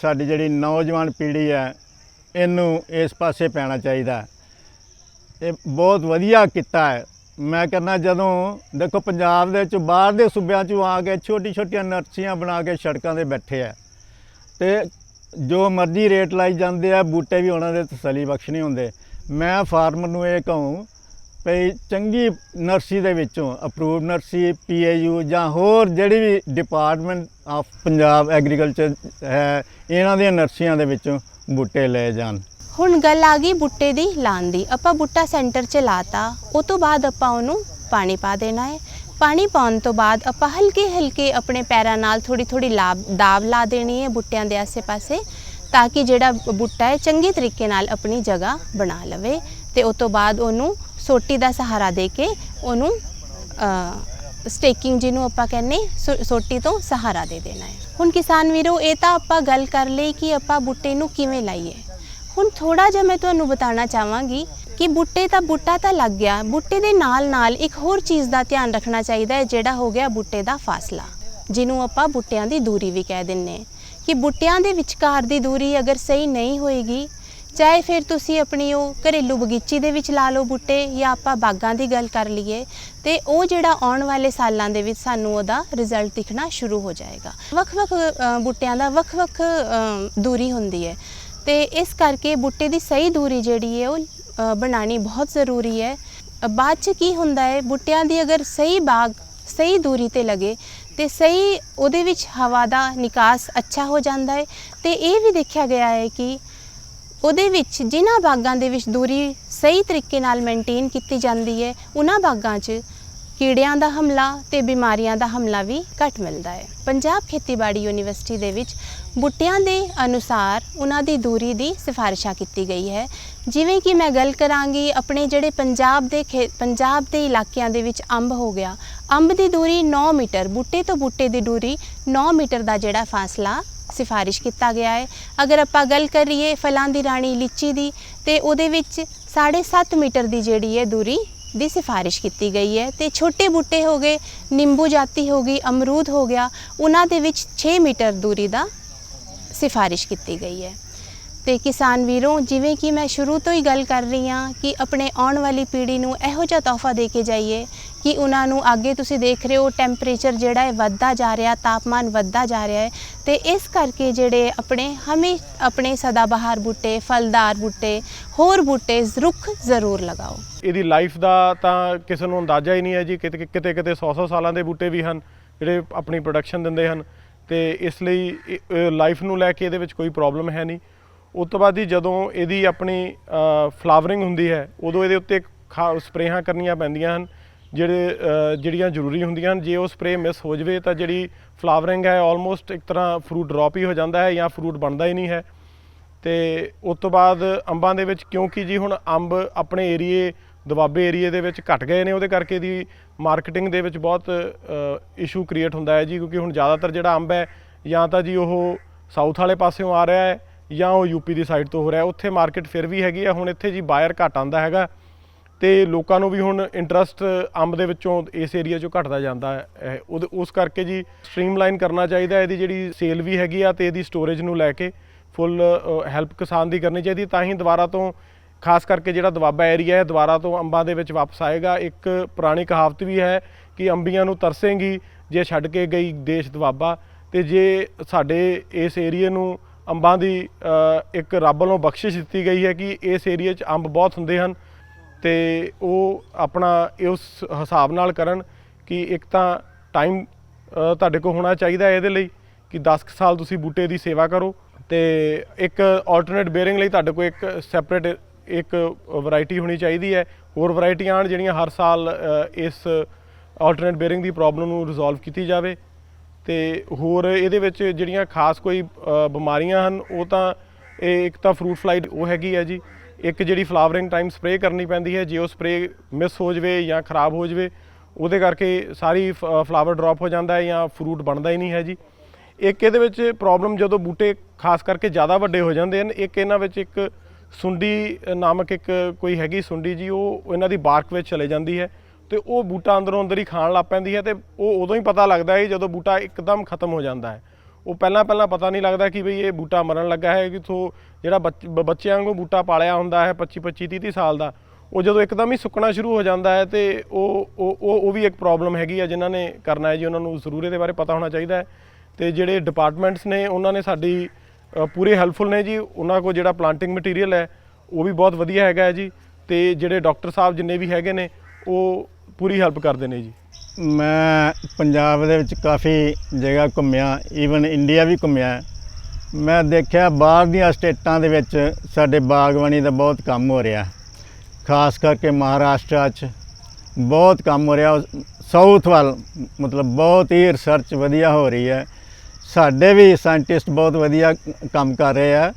ਸਾਡੀ ਜਿਹੜੀ ਨੌਜਵਾਨ ਪੀੜ੍ਹੀ ਹੈ, ਇਹਨੂੰ ਇਸ ਪਾਸੇ ਪੈਣਾ ਚਾਹੀਦਾ। ਇਹ ਬਹੁਤ ਵਧੀਆ ਕੀਤਾ ਹੈ। ਮੈਂ ਕਹਿੰਦਾ ਜਦੋਂ ਦੇਖੋ ਪੰਜਾਬ ਦੇ ਵਿੱਚ ਬਾਹਰ ਦੇ ਸੂਬਿਆਂ ਚੋਂ ਆ ਕੇ ਛੋਟੀ ਛੋਟੀਆਂ ਨਰਸਰੀਆਂ ਬਣਾ ਕੇ ਸੜਕਾਂ ਤੇ ਬੈਠੇ ਆ ਤੇ ਜੋ ਮਰਜ਼ੀ ਰੇਟ ਲਾਈ ਜਾਂਦੇ ਆ, ਬੂਟੇ ਵੀ ਉਹਨਾਂ ਦੇ ਤਸੱਲੀ ਬਖਸ਼ ਨਹੀਂ ਹੁੰਦੇ। ਮੈਂ ਫਾਰਮਰ ਨੂੰ ਇਹ ਕਹੂੰ ਭਈ ਚੰਗੀ ਨਰਸਰੀ ਦੇ ਵਿੱਚੋਂ ਅਪਰੂਵਡ ਨਰਸਰੀ ਪੀਏਯੂ ਜਾਂ ਹੋਰ ਜਿਹੜੀ ਵੀ ਡਿਪਾਰਟਮੈਂਟ ਆਫ ਪੰਜਾਬ ਐਗਰੀਕਲਚਰ ਹੈ, ਇਹਨਾਂ ਦੀਆਂ ਨਰਸਰੀਆਂ ਦੇ ਵਿੱਚੋਂ ਬੂਟੇ ਲਏ ਜਾਣ। ਹੁਣ ਗੱਲ ਆ ਗਈ ਬੁੱਟੇ ਦੀ ਲਾਉਣ ਦੀ। ਆਪਾਂ ਬੁੱਟਾ ਸੈਂਟਰ 'ਚ ਲਾਤਾ, ਉਹ ਤੋਂ ਬਾਅਦ ਆਪਾਂ ਉਹਨੂੰ ਪਾਣੀ ਪਾ ਦੇਣਾ ਹੈ। ਪਾਣੀ ਪਾਉਣ ਤੋਂ ਬਾਅਦ ਆਪਾਂ ਹਲਕੇ ਹਲਕੇ ਆਪਣੇ ਪੈਰਾਂ ਨਾਲ ਥੋੜੀ ਥੋੜੀ ਲਾਭ ਦਾਬ ਲਾ ਦੇਣੀ ਹੈ ਬੁੱਟਿਆਂ ਦੇ ਆਸੇ-ਪਾਸੇ, ਤਾਂ ਕਿ ਜਿਹੜਾ ਬੁੱਟਾ ਹੈ ਚੰਗੇ ਤਰੀਕੇ ਨਾਲ ਆਪਣੀ ਜਗ੍ਹਾ ਬਣਾ ਲਵੇ ਤੇ ਉਸ ਤੋਂ ਬਾਅਦ ਉਹਨੂੰ ਸੋਟੀ ਦਾ ਸਹਾਰਾ ਦੇ ਕੇ ਉਹਨੂੰ ਸਟੇਕਿੰਗ ਜਿਹਨੂੰ ਆਪਾਂ ਕਹਿੰਨੇ ਸੋ- ਸੋਟੀ ਤੋਂ ਸਹਾਰਾ ਦੇ ਦੇਣਾ ਹੈ। ਹੁਣ ਕਿਸਾਨ ਵੀਰੋ, ਇਹ ਤਾਂ ਆਪਾਂ ਗੱਲ ਕਰ ਲਈ ਕਿ ਆਪਾਂ ਬੁੱਟੇ ਨੂੰ ਕਿਵੇਂ ਲਾਈਏ। ਹੁਣ ਥੋੜਾ ਜਿਹਾ ਮੈਂ ਤੁਹਾਨੂੰ ਬਤਾਉਣਾ ਚਾਹਾਂਗੀ ਕਿ ਬੂਟੇ ਤਾਂ ਬੂਟਾ ਤਾਂ ਲੱਗ ਗਿਆ। ਬੂਟੇ ਦੇ ਨਾਲ ਨਾਲ ਇੱਕ ਹੋਰ ਚੀਜ਼ ਦਾ ਧਿਆਨ ਰੱਖਣਾ ਚਾਹੀਦਾ ਹੈ, ਜਿਹੜਾ ਹੋ ਗਿਆ ਬੂਟੇ ਦਾ ਫਾਸਲਾ, ਜਿਹਨੂੰ ਆਪਾਂ ਬੂਟਿਆਂ ਦੀ ਦੂਰੀ ਵੀ ਕਹਿ ਦਿੰਨੇ ਕਿ ਬੂਟਿਆਂ ਦੇ ਵਿਚਕਾਰ ਦੀ ਦੂਰੀ ਅਗਰ ਸਹੀ ਨਹੀਂ ਹੋਏਗੀ, ਚਾਹੇ ਫਿਰ ਤੁਸੀਂ ਆਪਣੀ ਉਹ ਘਰੇਲੂ ਬਗੀਚੀ ਦੇ ਵਿੱਚ ਲਾ ਲਓ ਬੂਟੇ ਜਾਂ ਆਪਾਂ ਬਾਗਾਂ ਦੀ ਗੱਲ ਕਰ ਲਈਏ, ਤੇ ਉਹ ਜਿਹੜਾ ਆਉਣ ਵਾਲੇ ਸਾਲਾਂ ਦੇ ਵਿੱਚ ਸਾਨੂੰ ਉਹਦਾ ਰਿਜ਼ਲਟ ਦਿਖਣਾ ਸ਼ੁਰੂ ਹੋ ਜਾਏਗਾ। ਵੱਖ-ਵੱਖ ਬੂਟਿਆਂ ਦਾ ਵੱਖ-ਵੱਖ ਦੂਰੀ ਹੁੰਦੀ ਹੈ। ਤੇ ਇਸ ਕਰਕੇ ਬੂਟੇ ਦੀ ਸਹੀ ਦੂਰੀ ਜਿਹੜੀ ਹੈ ਉਹ ਅ, ਬਣਾਉਣੀ ਬਹੁਤ ਜ਼ਰੂਰੀ ਹੈ। ਬਾਅਦ ਚ ਕੀ ਹੁੰਦਾ ਹੈ ਬੂਟਿਆਂ ਦੀ ਅਗਰ ਸਹੀ ਬਾਗ ਸਹੀ ਦੂਰੀ ਤੇ ਲਗੇ ਤੇ ਸਹੀ ਉਹਦੇ ਵਿੱਚ ਹਵਾ ਦਾ ਨਿਕਾਸ ਅੱਛਾ ਹੋ ਜਾਂਦਾ ਹੈ ਤੇ ਇਹ ਵੀ ਦੇਖਿਆ ਗਿਆ ਹੈ ਕਿ ਉਹਦੇ ਵਿੱਚ ਜਿਨ੍ਹਾਂ ਬਾਗਾਂ ਦੇ ਵਿੱਚ ਦੂਰੀ ਸਹੀ ਤਰੀਕੇ ਨਾਲ ਮੇਨਟੇਨ ਕੀਤੀ ਜਾਂਦੀ ਹੈ ਉਹਨਾਂ ਬਾਗਾਂ 'ਚ ਕੀੜਿਆਂ ਦਾ ਹਮਲਾ ਤੇ ਬਿਮਾਰੀਆਂ ਦਾ ਹਮਲਾ ਵੀ ਘੱਟ ਮਿਲਦਾ ਹੈ। ਪੰਜਾਬ ਖੇਤੀਬਾੜੀ ਯੂਨੀਵਰਸਿਟੀ ਦੇ ਵਿੱਚ ਬੂਟਿਆਂ ਦੇ ਅਨੁਸਾਰ ਉਹਨਾਂ ਦੀ ਦੂਰੀ ਦੀ ਸਿਫਾਰਿਸ਼ਾਂ ਕੀਤੀ ਗਈ ਹੈ। ਜਿਵੇਂ ਕਿ ਮੈਂ ਗੱਲ ਕਰਾਂਗੀ, ਆਪਣੇ ਜਿਹੜੇ ਪੰਜਾਬ ਦੇ ਖੇ- ਪੰਜਾਬ ਦੇ ਇਲਾਕਿਆਂ ਦੇ ਵਿੱਚ ਅੰਬ ਹੋ ਗਿਆ। ਅੰਬ ਦੀ ਦੂਰੀ 9 ਮੀਟਰ, ਬੂਟੇ ਤੋਂ ਬੂਟੇ ਦੀ ਦੂਰੀ 9 ਮੀਟਰ ਦਾ ਜਿਹੜਾ ਫਾਸਲਾ ਸਿਫਾਰਿਸ਼ ਕੀਤਾ ਗਿਆ ਹੈ। ਅਗਰ ਆਪਾਂ ਗੱਲ ਕਰੀਏ ਫਲਾਂ ਦੀ ਰਾਣੀ ਲੀਚੀ ਦੀ, ਤੇ ਉਹਦੇ ਵਿੱਚ 7.5 ਮੀਟਰ ਦੀ ਜਿਹੜੀ ਹੈ ਦੂਰੀ ਦੀ ਸਿਫਾਰਿਸ਼ ਕੀਤੀ ਗਈ ਹੈ। ਤੇ ਛੋਟੇ ਬੂਟੇ ਹੋ ਗਏ, ਨਿੰਬੂ ਜਾਤੀ ਹੋ ਗਈ, ਅਮਰੂਦ ਹੋ ਗਿਆ, ਉਹਨਾਂ ਦੇ ਵਿੱਚ 6 ਮੀਟਰ ਦੂਰੀ ਦਾ ਸਿਫਾਰਿਸ਼ ਕੀਤੀ ਗਈ ਹੈ। ਤੇ ਕਿਸਾਨ ਵੀਰੋ, ਜਿਵੇਂ ਕਿ ਮੈਂ ਸ਼ੁਰੂ ਤੋਂ ਹੀ ਗੱਲ ਕਰ ਰਹੀ ਹਾਂ ਕਿ ਆਪਣੇ ਆਉਣ ਵਾਲੀ ਪੀੜ੍ਹੀ ਨੂੰ ਇਹੋ ਜਿਹਾ ਤੋਹਫਾ ਦੇ ਕੇ ਜਾਈਏ ਕਿ ਉਹਨਾਂ ਨੂੰ ਅੱਗੇ ਤੁਸੀਂ ਦੇਖ ਰਹੇ ਹੋ ਟੈਂਪਰੇਚਰ ਜਿਹੜਾ ਹੈ ਵੱਧਦਾ ਜਾ ਰਿਹਾ, ਤਾਪਮਾਨ ਵੱਧਦਾ ਜਾ ਰਿਹਾ ਹੈ। ਤੇ ਇਸ ਕਰਕੇ ਜਿਹੜੇ ਆਪਣੇ ਹਮੇ, ਆਪਣੇ ਸਦਾਬਹਾਰ ਬੂਟੇ, ਫਲਦਾਰ ਬੂਟੇ, ਹੋਰ ਬੂਟੇ ਰੁੱਖ ਜ਼ਰੂਰ ਲਗਾਓ। ਇਹਦੀ ਲਾਈਫ ਦਾ ਤਾਂ ਕਿਸੇ ਨੂੰ ਅੰਦਾਜ਼ਾ ਹੀ ਨਹੀਂ ਹੈ ਜੀ। ਕਿਤੇ ਕਿਤੇ ਕਿਤੇ 100-100 ਸਾਲਾਂ ਦੇ ਬੂਟੇ ਵੀ ਹਨ, ਜਿਹੜੇ ਆਪਣੀ ਪ੍ਰੋਡਕਸ਼ਨ ਦਿੰਦੇ ਹਨ। ਤੇ ਇਸ ਲਈ ਲਾਈਫ ਨੂੰ ਲੈ ਕੇ ਇਹਦੇ ਵਿੱਚ ਕੋਈ ਪ੍ਰੋਬਲਮ ਹੈ ਨਹੀਂ। ਉਸ ਤੋਂ ਬਾਅਦ ਹੀ ਜਦੋਂ ਇਹਦੀ ਆਪਣੀ ਫਲਾਵਰਿੰਗ ਹੁੰਦੀ ਹੈ, ਉਦੋਂ ਇਹਦੇ ਉੱਤੇ ਖਾ, ਸਪਰੇਹਾਂ ਕਰਨੀਆਂ ਪੈਂਦੀਆਂ ਹਨ, ਜਿਹੜੇ ਜਿਹੜੀਆਂ ਜ਼ਰੂਰੀ ਹੁੰਦੀਆਂ ਹਨ। ਜੇ ਉਹ ਸਪਰੇ ਮਿਸ ਹੋ ਜਵੇ ਤਾਂ ਜਿਹੜੀ ਫਲਾਵਰਿੰਗ ਹੈ ਆਲਮੋਸਟ ਇੱਕ ਤਰ੍ਹਾਂ ਫਰੂਟ ਡ੍ਰੌਪ ਹੀ ਹੋ ਜਾਂਦਾ ਹੈ ਜਾਂ ਫਰੂਟ ਬਣਦਾ ਹੀ ਨਹੀਂ ਹੈ। ਤੇ ਉਸ ਤੋਂ ਬਾਅਦ ਅੰਬਾਂ ਦੇ ਵਿੱਚ ਕਿਉਂਕਿ ਜੀ ਹੁਣ ਅੰਬ ਆਪਣੇ ਏਰੀਏ ਦੁਆਬੇ ਏਰੀਏ ਦੇ ਵਿੱਚ ਘਟ ਗਏ ਨੇ, ਉਹਦੇ ਕਰਕੇ ਦੀ ਮਾਰਕੀਟਿੰਗ ਦੇ ਵਿੱਚ ਬਹੁਤ ਇਸ਼ੂ ਕ੍ਰੀਏਟ ਹੁੰਦਾ ਹੈ ਜੀ, ਕਿਉਂਕਿ ਹੁਣ ਜ਼ਿਆਦਾਤਰ ਜਿਹੜਾ ਅੰਬ ਹੈ, ਜਾਂ ਤਾਂ ਜੀ ਉਹ ਸਾਊਥ ਵਾਲੇ ਪਾਸਿਓਂ ਆ ਰਿਹਾ ਹੈ, ਜਾਂ ਉਹ ਯੂਪੀ ਦੀ ਸਾਈਡ ਤੋਂ ਹੋ ਰਿਹਾ ਉੱਥੇ ਮਾਰਕੀਟ ਫਿਰ ਵੀ ਹੈਗੀ ਆ ਹੁਣ ਇੱਥੇ ਜੀ ਬਾਇਰ ਘਟ ਆਂਦਾ ਹੈਗਾ ਤੇ ਲੋਕਾਂ ਨੂੰ ਵੀ ਹੁਣ ਇੰਟਰਸਟ ਅੰਬ ਦੇ ਵਿੱਚੋਂ ਇਸ ਏਰੀਆ 'ਚੋਂ ਘਟਦਾ ਜਾਂਦਾ ਹੈ। ਉਹਦੇ, ਉਸ ਕਰਕੇ ਜੀ ਸਟ੍ਰੀਮਲਾਈਨ ਕਰਨਾ ਚਾਹੀਦਾ ਇਹਦੀ ਜਿਹੜੀ ਸੇਲ ਵੀ ਹੈਗੀ ਆ ਤੇ ਇਹਦੀ ਸਟੋਰੇਜ ਨੂੰ ਲੈ ਕੇ ਫੁੱਲ ਹੈਲਪ ਕਿਸਾਨ ਦੀ ਕਰਨੀ ਚਾਹੀਦੀ ਤਾਂ ਹੀ ਦੁਬਾਰਾ ਤੋਂ ਖਾਸ ਕਰਕੇ ਜਿਹੜਾ ਦੁਆਬਾ ਏਰੀਆ ਹੈ, ਦੁਬਾਰਾ ਤੋਂ ਅੰਬਾਂ ਦੇ ਵਿੱਚ ਵਾਪਸ ਆਏਗਾ। ਇੱਕ ਪੁਰਾਣੀ ਕਹਾਵਤ ਵੀ ਹੈ ਕਿ ਅੰਬੀਆਂ ਨੂੰ ਤਰਸੇਂਗੀ, ਜੇ ਛੱਡ ਕੇ ਗਈ ਦੇਸ਼ ਦੁਆਬਾ। ਤੇ ਜੇ ਸਾਡੇ ਇਸ ਏਰੀਏ ਨੂੰ ਅੰਬਾਂ ਦੀ ਇੱਕ ਰੱਬ ਵੱਲੋਂ ਬਖਸ਼ਿਸ਼ ਦਿੱਤੀ ਗਈ ਹੈ ਕਿ ਇਸ ਏਰੀਏ 'ਚ ਅੰਬ ਬਹੁਤ ਹੁੰਦੇ ਹਨ, ਤੇ ਉਹ ਆਪਣਾ ਉਸ ਹਿਸਾਬ ਨਾਲ ਕਰਨ ਕਿ ਇੱਕ ਤਾਂ ਟਾਈਮ ਤੁਹਾਡੇ ਕੋਲ ਹੋਣਾ ਚਾਹੀਦਾ ਇਹਦੇ ਲਈ ਕਿ 10 ਕੁ ਸਾਲ ਤੁਸੀਂ ਬੂਟੇ ਦੀ ਸੇਵਾ ਕਰੋ ਤੇ ਇੱਕ ਆਲਟਰਨੇਟ ਬੇਅਰਿੰਗ ਲਈ ਤੁਹਾਡੇ ਕੋਲ ਇੱਕ ਸੈਪਰੇਟ ਇੱਕ ਵੈਰਾਈਟੀ ਹੋਣੀ ਚਾਹੀਦੀ ਹੈ। ਹੋਰ ਵੈਰਾਈਟੀਆਂ ਆਣ ਜਿਹੜੀਆਂ ਹਰ ਸਾਲ ਇਸ ਆਲਟਰਨੇਟ ਬੇਅਰਿੰਗ ਦੀ ਪ੍ਰੋਬਲਮ ਨੂੰ ਰਿਜ਼ੋਲਵ ਕੀਤੀ ਜਾਵੇ। ਤੇ ਹੋਰ ਇਹਦੇ ਵਿੱਚ ਜਿਹੜੀਆਂ ਖਾਸ ਕੋਈ ਬਿਮਾਰੀਆਂ ਹਨ, ਉਹ ਤਾਂ ਇਹ ਇੱਕ ਤਾਂ ਫਰੂਟ ਫਲਾਈ ਉਹ ਹੈਗੀ ਹੈ ਜੀ। ਇੱਕ ਜਿਹੜੀ ਫਲਾਵਰਿੰਗ ਟਾਈਮ ਸਪਰੇਅ ਕਰਨੀ ਪੈਂਦੀ ਹੈ, ਜੇ ਉਹ ਸਪਰੇਅ ਮਿਸ ਹੋ ਜਵੇ ਜਾਂ ਖਰਾਬ ਹੋ ਜਵੇ, ਉਹਦੇ ਕਰਕੇ ਸਾਰੀ ਫਲਾਵਰ ਡ੍ਰੌਪ ਹੋ ਜਾਂਦਾ ਹੈ ਜਾਂ ਫਰੂਟ ਬਣਦਾ ਹੀ ਨਹੀਂ ਹੈ ਜੀ। ਇੱਕ ਇਹਦੇ ਵਿੱਚ ਪ੍ਰੋਬਲਮ ਜਦੋਂ ਬੂਟੇ ਖਾਸ ਕਰਕੇ ਜ਼ਿਆਦਾ ਵੱਡੇ ਹੋ ਜਾਂਦੇ ਹਨ, ਇੱਕ ਇਹਨਾਂ ਵਿੱਚ ਇੱਕ ਸੁੰਡੀ ਨਾਮਕ ਇੱਕ ਕੋਈ ਹੈਗੀ ਸੁੰਡੀ ਜੀ, ਉਹ ਇਹਨਾਂ ਦੀ ਬਾਰਕ ਵਿੱਚ ਚਲੇ ਜਾਂਦੀ ਹੈ ਤੇ ਉਹ ਬੂਟਾ ਅੰਦਰੋਂ ਅੰਦਰ ਹੀ ਖਾਣ ਲੱਗ ਪੈਂਦੀ ਹੈ ਤੇ ਉਹ ਉਦੋਂ ਹੀ ਪਤਾ ਲੱਗਦਾ ਹੈ ਜਦੋਂ ਬੂਟਾ ਇੱਕਦਮ ਖਤਮ ਹੋ ਜਾਂਦਾ ਹੈ। ਉਹ ਪਹਿਲਾਂ ਪਹਿਲਾਂ ਪਤਾ ਨਹੀਂ ਲੱਗਦਾ ਕਿ ਬਈ ਇਹ ਬੂਟਾ ਮਰਨ ਲੱਗਾ ਹੈ ਕਿ ਥੋ ਜਿਹੜਾ ਬੱਚਿਆਂ ਵਾਂਗੂ ਬੂਟਾ ਪਾਲਿਆ ਹੁੰਦਾ ਹੈ 25 25 30 30 ਸਾਲ ਦਾ। ਉਹ ਜਦੋਂ ਇੱਕਦਮ ਹੀ ਸੁੱਕਣਾ ਸ਼ੁਰੂ ਹੋ ਜਾਂਦਾ ਹੈ ਤੇ ਉਹ ਉਹ ਉਹ ਵੀ ਇੱਕ ਪ੍ਰੋਬਲਮ ਹੈਗੀ ਆ ਜਿਨ੍ਹਾਂ ਨੇ ਕਰਨਾ ਹੈ ਜੀ, ਉਹਨਾਂ ਨੂੰ ਜ਼ਰੂਰ ਇਹਦੇ ਬਾਰੇ ਪਤਾ ਹੋਣਾ ਚਾਹੀਦਾ ਹੈ। ਤੇ ਜਿਹੜੇ ਡਿਪਾਰਟਮੈਂਟਸ ਨੇ, ਉਹਨਾਂ ਨੇ ਸਾਡੀ ਪੂਰੇ ਹੈਲਪਫੁਲ ਨੇ ਜੀ। ਉਹਨਾਂ ਕੋਲ ਜਿਹੜਾ ਪਲਾਂਟਿੰਗ ਮਟੀਰੀਅਲ ਹੈ, ਉਹ ਵੀ ਬਹੁਤ ਵਧੀਆ ਹੈਗਾ ਹੈ ਜੀ। ਤੇ ਜਿਹੜੇ ਡਾਕਟਰ ਸਾਹਿਬ ਜਿੰਨੇ ਵੀ ਹੈਗੇ ਨੇ, ਉਹ ਪੂਰੀ ਹੈਲਪ ਕਰਦੇ ਨੇ ਜੀ। ਮੈਂ ਪੰਜਾਬ ਦੇ ਵਿੱਚ ਕਾਫੀ ਜਗ੍ਹਾ ਘੁੰਮਿਆ ਈਵਨ ਇੰਡੀਆ ਵੀ ਘੁੰਮਿਆ ਮੈਂ ਦੇਖਿਆ ਬਾਹਰ ਦੀਆਂ ਸਟੇਟਾਂ ਦੇ ਵਿੱਚ ਸਾਡੇ ਬਾਗਬਾਨੀ ਦਾ ਬਹੁਤ ਕੰਮ ਹੋ ਰਿਹਾ ਖਾਸ ਕਰਕੇ ਮਹਾਰਾਸ਼ਟਰ 'ਚ ਬਹੁਤ ਕੰਮ ਹੋ ਰਿਹਾ। ਸਾਊਥ ਵੱਲ, ਮਤਲਬ ਬਹੁਤ ਹੀ ਰਿਸਰਚ ਵਧੀਆ ਹੋ ਰਹੀ ਹੈ। ਸਾਡੇ ਵੀ ਸਾਇੰਟਿਸਟ ਬਹੁਤ ਵਧੀਆ ਕੰਮ ਕਰ ਰਹੇ ਆ।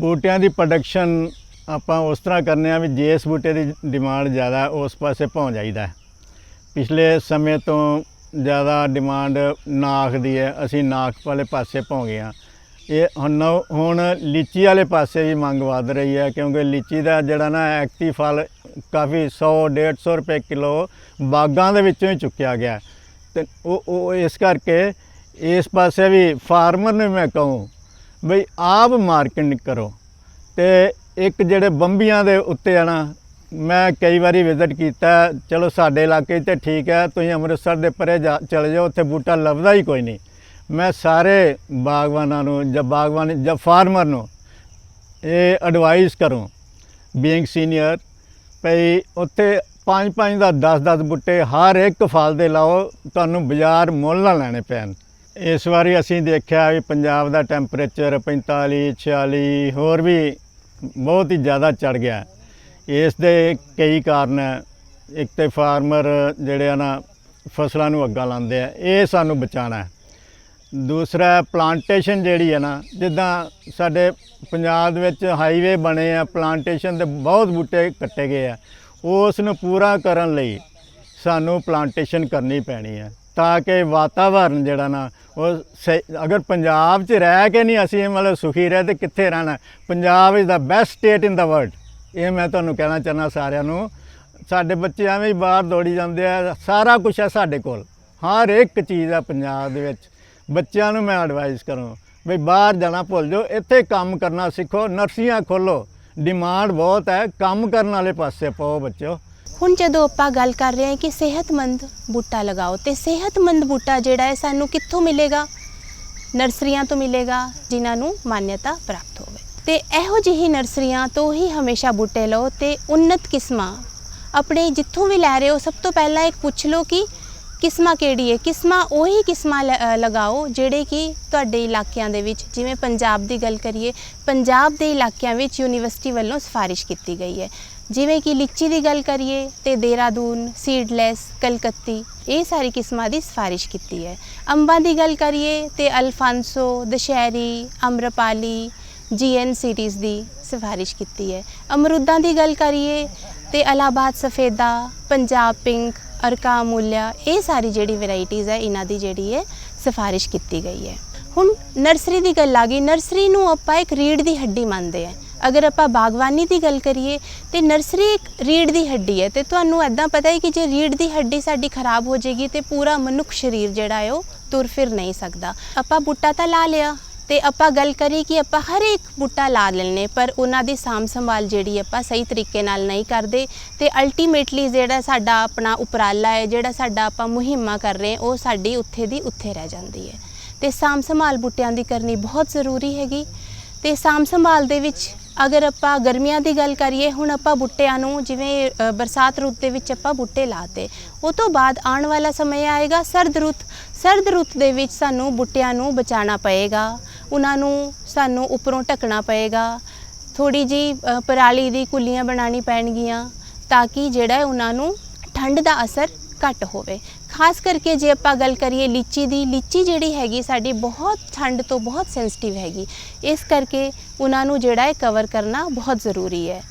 ਬੂਟਿਆਂ ਦੀ ਪ੍ਰੋਡਕਸ਼ਨ ਆਪਾਂ ਉਸ ਤਰ੍ਹਾਂ ਕਰਨੇ ਆ ਵੀ ਜਿਸ ਬੂਟੇ ਦੀ ਡਿਮਾਂਡ ਜ਼ਿਆਦਾ ਉਸ ਪਾਸੇ ਪਹੁੰਚ ਜਾਈਦਾ ਪਿਛਲੇ ਸਮੇਂ ਤੋਂ ਜ਼ਿਆਦਾ ਡਿਮਾਂਡ ਨਾਖ ਦੀ ਹੈ, ਅਸੀਂ ਨਾਖ ਵਾਲੇ ਪਾਸੇ ਪਹੁੰਚ ਗਏ ਹਾਂ। ਇਹ ਹੁਣ ਹੁਣ ਲੀਚੀ ਵਾਲੇ ਪਾਸੇ ਵੀ ਮੰਗ ਵਧ ਰਹੀ ਹੈ ਕਿਉਂਕਿ ਲੀਚੀ ਦਾ ਜਿਹੜਾ ਨਾ ਐਕਟਿਵ ਫਲ ਕਾਫੀ 100 150 ਰੁਪਏ ਕਿਲੋ ਬਾਗਾਂ ਦੇ ਵਿੱਚੋਂ ਹੀ ਚੁੱਕਿਆ ਗਿਆ ਤੇ ਉਹ ਉਹ ਇਸ ਕਰਕੇ ਇਸ ਪਾਸੇ ਵੀ ਫਾਰਮਰ ਨੂੰ ਮੈਂ ਕਹੂੰ, ਬਈ ਆਪ ਮਾਰਕੀਟਿੰਗ ਕਰੋ। ਤੇ ਇੱਕ ਜਿਹੜੇ ਬੰਬੀਆਂ ਦੇ ਉੱਤੇ ਆ ਨਾ, ਮੈਂ ਕਈ ਵਾਰੀ ਵਿਜ਼ਿਟ ਕੀਤਾ, ਚਲੋ ਸਾਡੇ ਇਲਾਕੇ 'ਚ ਤੇ ਠੀਕ ਹੈ, ਤੁਸੀਂ ਅੰਮ੍ਰਿਤਸਰ ਦੇ ਪਰੇ ਜਾ, ਚਲੇ ਜਾਓ, ਉੱਥੇ ਬੂਟਾ ਲੱਭਦਾ ਹੀ ਕੋਈ ਨਹੀਂ। ਮੈਂ ਸਾਰੇ ਬਾਗਬਾਨਾਂ ਨੂੰ, ਜਾਂ ਬਾਗਬਾਨ ਜਾਂ ਫਾਰਮਰ ਨੂੰ ਇਹ ਐਡਵਾਈਸ ਕਰੂੰ ਬੀਇੰਗ ਸੀਨੀਅਰ ਭਈ ਉੱਥੇ ਪੰਜ ਪੰਜ ਦਾ 10 10 ਬੂਟੇ ਹਰ ਇੱਕ ਫਲ ਦੇ ਲਾਓ, ਤੁਹਾਨੂੰ ਬਾਜ਼ਾਰ ਮੁੱਲ ਨਾ ਲੈਣੇ ਪੈਣ। ਇਸ ਵਾਰੀ ਅਸੀਂ ਦੇਖਿਆ ਵੀ ਪੰਜਾਬ ਦਾ ਟੈਂਪਰੇਚਰ 45 46 ਹੋਰ ਵੀ ਬਹੁਤ ਹੀ ਜ਼ਿਆਦਾ ਚੜ ਗਿਆ। ਇਸ ਦੇ ਕਈ ਕਾਰਨ ਹੈ। ਇੱਕ ਤੇ ਫਾਰਮਰ ਜਿਹੜੇ ਆ ਨਾ, ਫਸਲਾਂ ਨੂੰ ਅੱਗਾ ਲਾਉਂਦੇ ਆ, ਇਹ ਸਾਨੂੰ ਬਚਾਉਣਾ ਹੈ। ਦੂਸਰਾ ਪਲਾਂਟੇਸ਼ਨ ਜਿਹੜੀ ਹੈ ਨਾ, ਜਿੱਦਾਂ ਸਾਡੇ ਪੰਜਾਬ ਦੇ ਵਿੱਚ ਹਾਈਵੇ ਬਣੇ ਆ ਪਲਾਂਟੇਸ਼ਨ ਦੇ ਬਹੁਤ ਬੂਟੇ ਕੱਟੇ ਗਏ ਆ, ਉਸ ਨੂੰ ਪੂਰਾ ਕਰਨ ਲਈ ਸਾਨੂੰ ਪਲਾਂਟੇਸ਼ਨ ਕਰਨੀ ਪੈਣੀ ਹੈ। ਤਾਂ ਕਿ ਵਾਤਾਵਰਨ ਜਿਹੜਾ ਨਾ, ਉਹ ਸਹੀ- ਅਗਰ ਪੰਜਾਬ 'ਚ ਰਹਿ ਕੇ ਨਹੀਂ ਅਸੀਂ ਮਤਲਬ ਸੁਖੀ ਰਹੇ ਤੇ ਕਿੱਥੇ ਰਹਿਣਾ? Punjab is the best state in the world ਇਹ ਮੈਂ ਤੁਹਾਨੂੰ ਕਹਿਣਾ ਚਾਹੁੰਦਾ ਸਾਰਿਆਂ ਨੂੰ। ਸਾਡੇ ਬੱਚੇ ਐਵੇਂ ਹੀ ਬਾਹਰ ਦੌੜੀ ਜਾਂਦੇ ਆ, ਸਾਰਾ ਕੁਝ ਹੈ ਸਾਡੇ ਕੋਲ। ਹਰ ਇੱਕ ਚੀਜ਼ ਆ ਪੰਜਾਬ ਦੇ ਵਿੱਚ। ਬੱਚਿਆਂ ਨੂੰ ਮੈਂ ਐਡਵਾਈਸ ਕਰੂੰ, ਵੀ ਬਾਹਰ ਜਾਣਾ ਭੁੱਲ ਜਾਓ, ਇੱਥੇ ਕੰਮ ਕਰਨਾ ਸਿੱਖੋ, ਨਰਸੀਆਂ ਖੋਲੋ। ਡਿਮਾਂਡ ਬਹੁਤ ਹੈ, ਕੰਮ ਕਰਨ ਵਾਲੇ ਪਾਸੇ ਪਾਓ ਬੱਚੋ ਹੁਣ ਜਦੋਂ ਆਪਾਂ ਗੱਲ ਕਰ ਰਹੇ ਹਾਂ ਕਿ ਸਿਹਤਮੰਦ ਬੂਟਾ ਲਗਾਓ, ਤੇ ਸਿਹਤਮੰਦ ਬੂਟਾ ਜਿਹੜਾ ਹੈ ਸਾਨੂੰ ਕਿੱਥੋਂ ਮਿਲੇਗਾ? ਨਰਸਰੀਆਂ ਤੋਂ ਮਿਲੇਗਾ, ਜਿਨ੍ਹਾਂ ਨੂੰ ਮਾਨਤਾ ਪ੍ਰਾਪਤ ਹੋਵੇ। ਤੇ ਇਹੋ ਜਿਹੀ ਨਰਸਰੀਆਂ ਤੋਂ ਹੀ ਹਮੇਸ਼ਾ ਬੂਟੇ ਲਓ ਤੇ ਉન્નਤ ਕਿਸਮਾਂ ਆਪਣੇ ਜਿੱਥੋਂ ਵੀ ਲੈ ਰਹੇ ਹੋ, ਸਭ ਤੋਂ ਪਹਿਲਾਂ ਇੱਕ ਪੁੱਛ ਲਓ ਕਿ ਕਿਸਮਾਂ ਕਿਹੜੀ ਹੈ? ਕਿਸਮਾਂ ਉਹੀ ਕਿਸਮਾਂ ਲ- ਲਗਾਓ ਜਿਹੜੇ ਕਿ ਤੁਹਾਡੇ ਇਲਾਕਿਆਂ ਦੇ ਵਿੱਚ, ਜਿਵੇਂ ਪੰਜਾਬ ਦੀ ਗੱਲ ਕਰੀਏ, ਪੰਜਾਬ ਦੇ ਇਲਾਕਿਆਂ ਵਿੱਚ ਯੂਨੀਵਰਸਿਟੀ ਵੱਲੋਂ ਸਿਫਾਰਿਸ਼ ਕੀਤੀ ਗਈ ਹੈ। ਜਿਵੇਂ ਕਿ ਲਿੱਚੀ ਦੀ ਗੱਲ ਕਰੀਏ ਤੇ ਦੇਹਰਾਦੂਨ, ਸੀਡਲੈਸ, ਕਲਕੱਤੀ, ਇਹ ਸਾਰੀ ਕਿਸਮਾਂ ਦੀ ਸਿਫਾਰਿਸ਼ ਕੀਤੀ ਹੈ। ਅੰਬਾਂ ਦੀ ਗੱਲ ਕਰੀਏ ਤੇ ਅਲਫਾਂਸੋ, ਦਸ਼ਹਿਰੀ ਅਮਰਪਾਲੀ ਜੀਐਨ ਸਿਟੀਜ਼ ਦੀ ਸਿਫਾਰਿਸ਼ ਕੀਤੀ ਹੈ। ਅਮਰੂਦਾਂ ਦੀ ਗੱਲ ਕਰੀਏ ਤੇ ਇਲਾਹਾਬਾਦ ਸਫੇਦਾ, ਪੰਜਾਬ ਪਿੰਕ, ਅਰਕਾ ਅਮੂਲਿਆ, ਇਹ ਸਾਰੀ ਜਿਹੜੀ ਵੈਰਾਈਟੀਆਂ ਹੈ, ਇਹਨਾਂ ਦੀ ਜਿਹੜੀ ਹੈ ਸਿਫਾਰਿਸ਼ ਕੀਤੀ ਗਈ ਹੈ। ਹੁਣ ਨਰਸਰੀ ਦੀ ਗੱਲ ਆ ਗਈ। ਨਰਸਰੀ ਨੂੰ ਆਪਾਂ ਇੱਕ ਰੀੜ ਦੀ ਹੱਡੀ ਮੰਨਦੇ ਆ ਅਗਰ ਆਪਾਂ ਬਾਗਬਾਨੀ ਦੀ ਗੱਲ ਕਰੀਏ, ਤੇ ਨਰਸਰੀ ਇੱਕ ਰੀੜ ਦੀ ਹੱਡੀ ਹੈ ਤੇ ਤੁਹਾਨੂੰ ਐਦਾਂ ਪਤਾ ਹੈ ਕਿ ਜੇ ਰੀੜ ਦੀ ਹੱਡੀ ਸਾਡੀ ਖਰਾਬ ਹੋ ਜਾਏਗੀ ਤੇ ਪੂਰਾ ਮਨੁੱਖ ਸਰੀਰ ਜਿਹੜਾ ਹੈ ਉਹ ਤੁਰ ਫਿਰ ਨਹੀਂ ਸਕਦਾ। ਆਪਾਂ ਬੂਟਾ ਤਾਂ ਲਾ ਲਿਆ ਤੇ ਆਪਾਂ ਗੱਲ ਕਰੀ ਕਿ ਆਪਾਂ ਹਰ ਇੱਕ ਬੂਟਾ ਲਾ ਲੈਣੇ ਪਰ ਉਹਨਾਂ ਦੀ ਸਾਂਭ ਸੰਭਾਲ ਜਿਹੜੀ ਆਪਾਂ ਸਹੀ ਤਰੀਕੇ ਨਾਲ ਨਹੀਂ ਕਰਦੇ ਤੇ ਅਲਟੀਮੇਟਲੀ ਜਿਹੜਾ ਸਾਡਾ ਆਪਣਾ ਉਪਰਾਲਾ ਹੈ, ਜਿਹੜਾ ਸਾਡਾ ਆਪਾਂ ਮੁਹਿੰਮਾਂ ਕਰ ਰਹੇ ਉਹ ਸਾਡੀ ਉੱਥੇ ਦੀ ਉੱਥੇ ਰਹਿ ਜਾਂਦੀ ਹੈ। ਤੇ ਸਾਂਭ ਸੰਭਾਲ ਬੂਟਿਆਂ ਦੀ ਕਰਨੀ ਬਹੁਤ ਜ਼ਰੂਰੀ ਹੈਗੀ ਤੇ ਸਾਂਭ ਸੰਭਾਲ ਦੇ ਵਿੱਚ ਅਗਰ ਆਪਾਂ ਗਰਮੀਆਂ ਦੀ ਗੱਲ ਕਰੀਏ, ਹੁਣ ਆਪਾਂ ਬੂਟਿਆਂ ਨੂੰ ਜਿਵੇਂ ਬਰਸਾਤ ਰੁੱਤ ਦੇ ਵਿੱਚ ਆਪਾਂ ਬੂਟੇ ਲਾਤੇ, ਉਹ ਤੋਂ ਬਾਅਦ ਆਉਣ ਵਾਲਾ ਸਮੇਂ ਆਏਗਾ, ਸਰਦ ਰੁੱਤ। ਸਰਦ ਰੁੱਤ ਦੇ ਵਿੱਚ ਸਾਨੂੰ ਬੂਟਿਆਂ ਨੂੰ ਬਚਾਉਣਾ ਪਏਗਾ, ਉਹਨਾਂ ਨੂੰ ਸਾਨੂੰ ਉੱਪਰੋਂ ਢੱਕਣਾ ਪਏਗਾ। ਥੋੜੀ ਜੀ ਪਰਾਲੀ ਦੀ ਕੁੱਲੀਆਂ ਬਣਾਉਣੀ ਪੈਣਗੀਆਂ, ਤਾਂ ਕਿ ਜਿਹੜਾ ਉਹਨਾਂ ਨੂੰ ਠੰਡ ਦਾ ਅਸਰ ਘੱਟ ਹੋਵੇ। ਖਾਸ ਕਰਕੇ ਜੇ ਆਪਾਂ ਗੱਲ ਕਰੀਏ ਲੀਚੀ ਦੀ, ਲੀਚੀ ਜਿਹੜੀ ਹੈਗੀ ਸਾਡੀ ਬਹੁਤ ਠੰਡ ਤੋਂ ਬਹੁਤ ਸੈਂਸਿਟਿਵ ਹੈਗੀ। ਇਸ ਕਰਕੇ ਉਹਨਾਂ ਨੂੰ ਜਿਹੜਾ ਹੈ ਕਵਰ ਕਰਨਾ ਬਹੁਤ ਜ਼ਰੂਰੀ ਹੈ।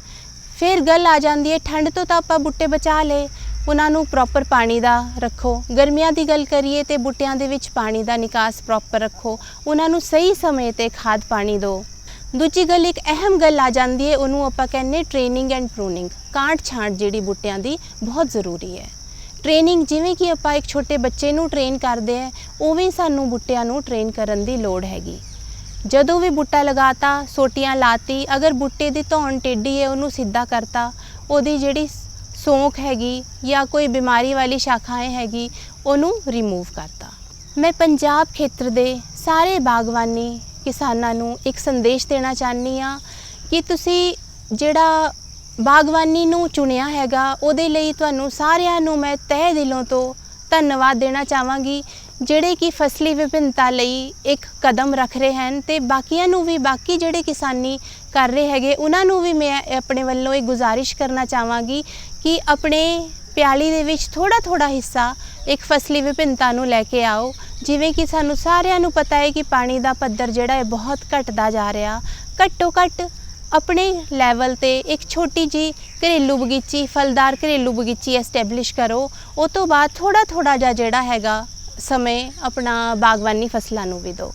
ਫਿਰ ਗੱਲ ਆ ਜਾਂਦੀ ਹੈ ਠੰਡ ਤੋਂ ਤਾਂ ਆਪਾਂ ਬੂਟੇ ਬਚਾ ਲਏ। ਉਹਨਾਂ ਨੂੰ ਪ੍ਰੋਪਰ ਪਾਣੀ ਦਾ ਰੱਖੋ। ਗਰਮੀਆਂ ਦੀ ਗੱਲ ਕਰੀਏ ਤੇ ਬੂਟਿਆਂ ਦੇ ਵਿੱਚ ਪਾਣੀ ਦਾ ਨਿਕਾਸ ਪ੍ਰੋਪਰ ਰੱਖੋ। ਉਹਨਾਂ ਨੂੰ ਸਹੀ ਸਮੇਂ ਤੇ ਖਾਦ ਪਾਣੀ ਦਿਓ। ਦੂਜੀ ਗੱਲ, ਇੱਕ ਅਹਿਮ ਗੱਲ ਆ ਜਾਂਦੀ ਹੈ, ਉਹਨੂੰ ਆਪਾਂ ਕਹਿੰਦੇ ਟ੍ਰੇਨਿੰਗ ਐਂਡ ਪ੍ਰੂਨਿੰਗ ਕਾਂਟ ਛਾਂਟ ਜਿਹੜੀ ਬੂਟਿਆਂ ਦੀ ਬਹੁਤ ਜ਼ਰੂਰੀ ਹੈ। ਟ੍ਰੇਨਿੰਗ ਜਿਵੇਂ ਕਿ ਆਪਾਂ ਇੱਕ ਛੋਟੇ ਬੱਚੇ ਨੂੰ ਟ੍ਰੇਨ ਕਰਦੇ ਆ, ਉਵੇਂ ਸਾਨੂੰ ਬੂਟਿਆਂ ਨੂੰ ਟ੍ਰੇਨ ਕਰਨ ਦੀ ਲੋੜ ਹੈਗੀ। ਜਦੋਂ ਵੀ ਬੂਟਾ ਲਗਾਤਾ, ਸੋਟੀਆਂ ਲਾਤੀ, ਅਗਰ ਬੂਟੇ ਦੀ ਧੌਣ ਟੇਢੀ ਹੈ, ਉਹਨੂੰ ਸਿੱਧਾ ਕਰਤਾ, ਉਹਦੀ ਜਿਹੜੀ ਸੌਂਕ ਹੈਗੀ ਜਾਂ ਕੋਈ ਬਿਮਾਰੀ ਵਾਲੀ ਸ਼ਾਖਾएं ਹੈਗੀ, ਉਹਨੂੰ ਰਿਮੂਵ ਕਰਤਾ। ਮੈਂ ਪੰਜਾਬ ਖੇਤਰ ਦੇ ਸਾਰੇ ਬਾਗਬਾਨੀ ਕਿਸਾਨਾਂ ਨੂੰ ਇੱਕ ਸੰਦੇਸ਼ ਦੇਣਾ ਚਾਹਨੀ ਆ ਕਿ ਤੁਸੀਂ ਜਿਹੜਾ ਬਾਗਬਾਨੀ ਨੂੰ ਚੁਣਿਆ ਹੈਗਾ। ਉਹਦੇ ਲਈ ਤੁਹਾਨੂੰ ਸਾਰਿਆਂ ਨੂੰ ਮੈਂ ਤਹਿ ਦਿਲੋਂ ਤੋਂ ਧੰਨਵਾਦ ਦੇਣਾ ਚਾਹਾਂਗੀ, ਜਿਹੜੇ ਕਿ ਫਸਲੀ ਵਿਭਿੰਨਤਾ ਲਈ ਇੱਕ ਕਦਮ ਰੱਖ ਰਹੇ ਹਨ ਤੇ ਬਾਕੀਆਂ ਨੂੰ ਵੀ, ਬਾਕੀ ਜਿਹੜੇ ਕਿਸਾਨੀ ਕਰ ਰਹੇ ਹੈਗੇ, ਉਹਨਾਂ ਨੂੰ ਵੀ ਮੈਂ ਆਪਣੇ ਵੱਲੋਂ ਇਹ ਗੁਜ਼ਾਰਿਸ਼ ਕਰਨਾ ਚਾਹਾਂਗੀ ਕਿ ਆਪਣੇ ਪਿਆਲੀ ਦੇ ਵਿੱਚ ਥੋੜਾ ਥੋੜਾ ਹਿੱਸਾ ਇੱਕ ਫਸਲੀ ਵਿਭਿੰਨਤਾ ਨੂੰ ਲੈ ਕੇ ਆਓ। ਜਿਵੇਂ ਕਿ ਸਾਨੂੰ ਸਾਰਿਆਂ ਨੂੰ ਪਤਾ ਹੈ ਕਿ ਪਾਣੀ ਦਾ ਪੱਧਰ ਜਿਹੜਾ ਹੈ ਬਹੁਤ ਘਟਦਾ ਜਾ ਰਿਹਾ। ਘੱਟੋ ਘੱਟ ਆਪਣੇ ਲੈਵਲ ਤੇ ਇੱਕ ਛੋਟੀ ਜੀ ਘਰੇਲੂ ਬਗੀਚੀ, ਫਲਦਾਰ ਘਰੇਲੂ ਬਗੀਚੀ ਐਸਟੈਬਲਿਸ਼ ਕਰੋ। ਉਹ ਤੋਂ ਬਾਅਦ ਥੋੜਾ ਥੋੜਾ ਜਿਹਾ ਜਿਹੜਾ ਹੈਗਾ, ਸਮੇਂ ਆਪਣਾ ਬਾਗਬਾਨੀ ਫਸਲਾਂ ਨੂੰ ਵੀ ਦਿਓ।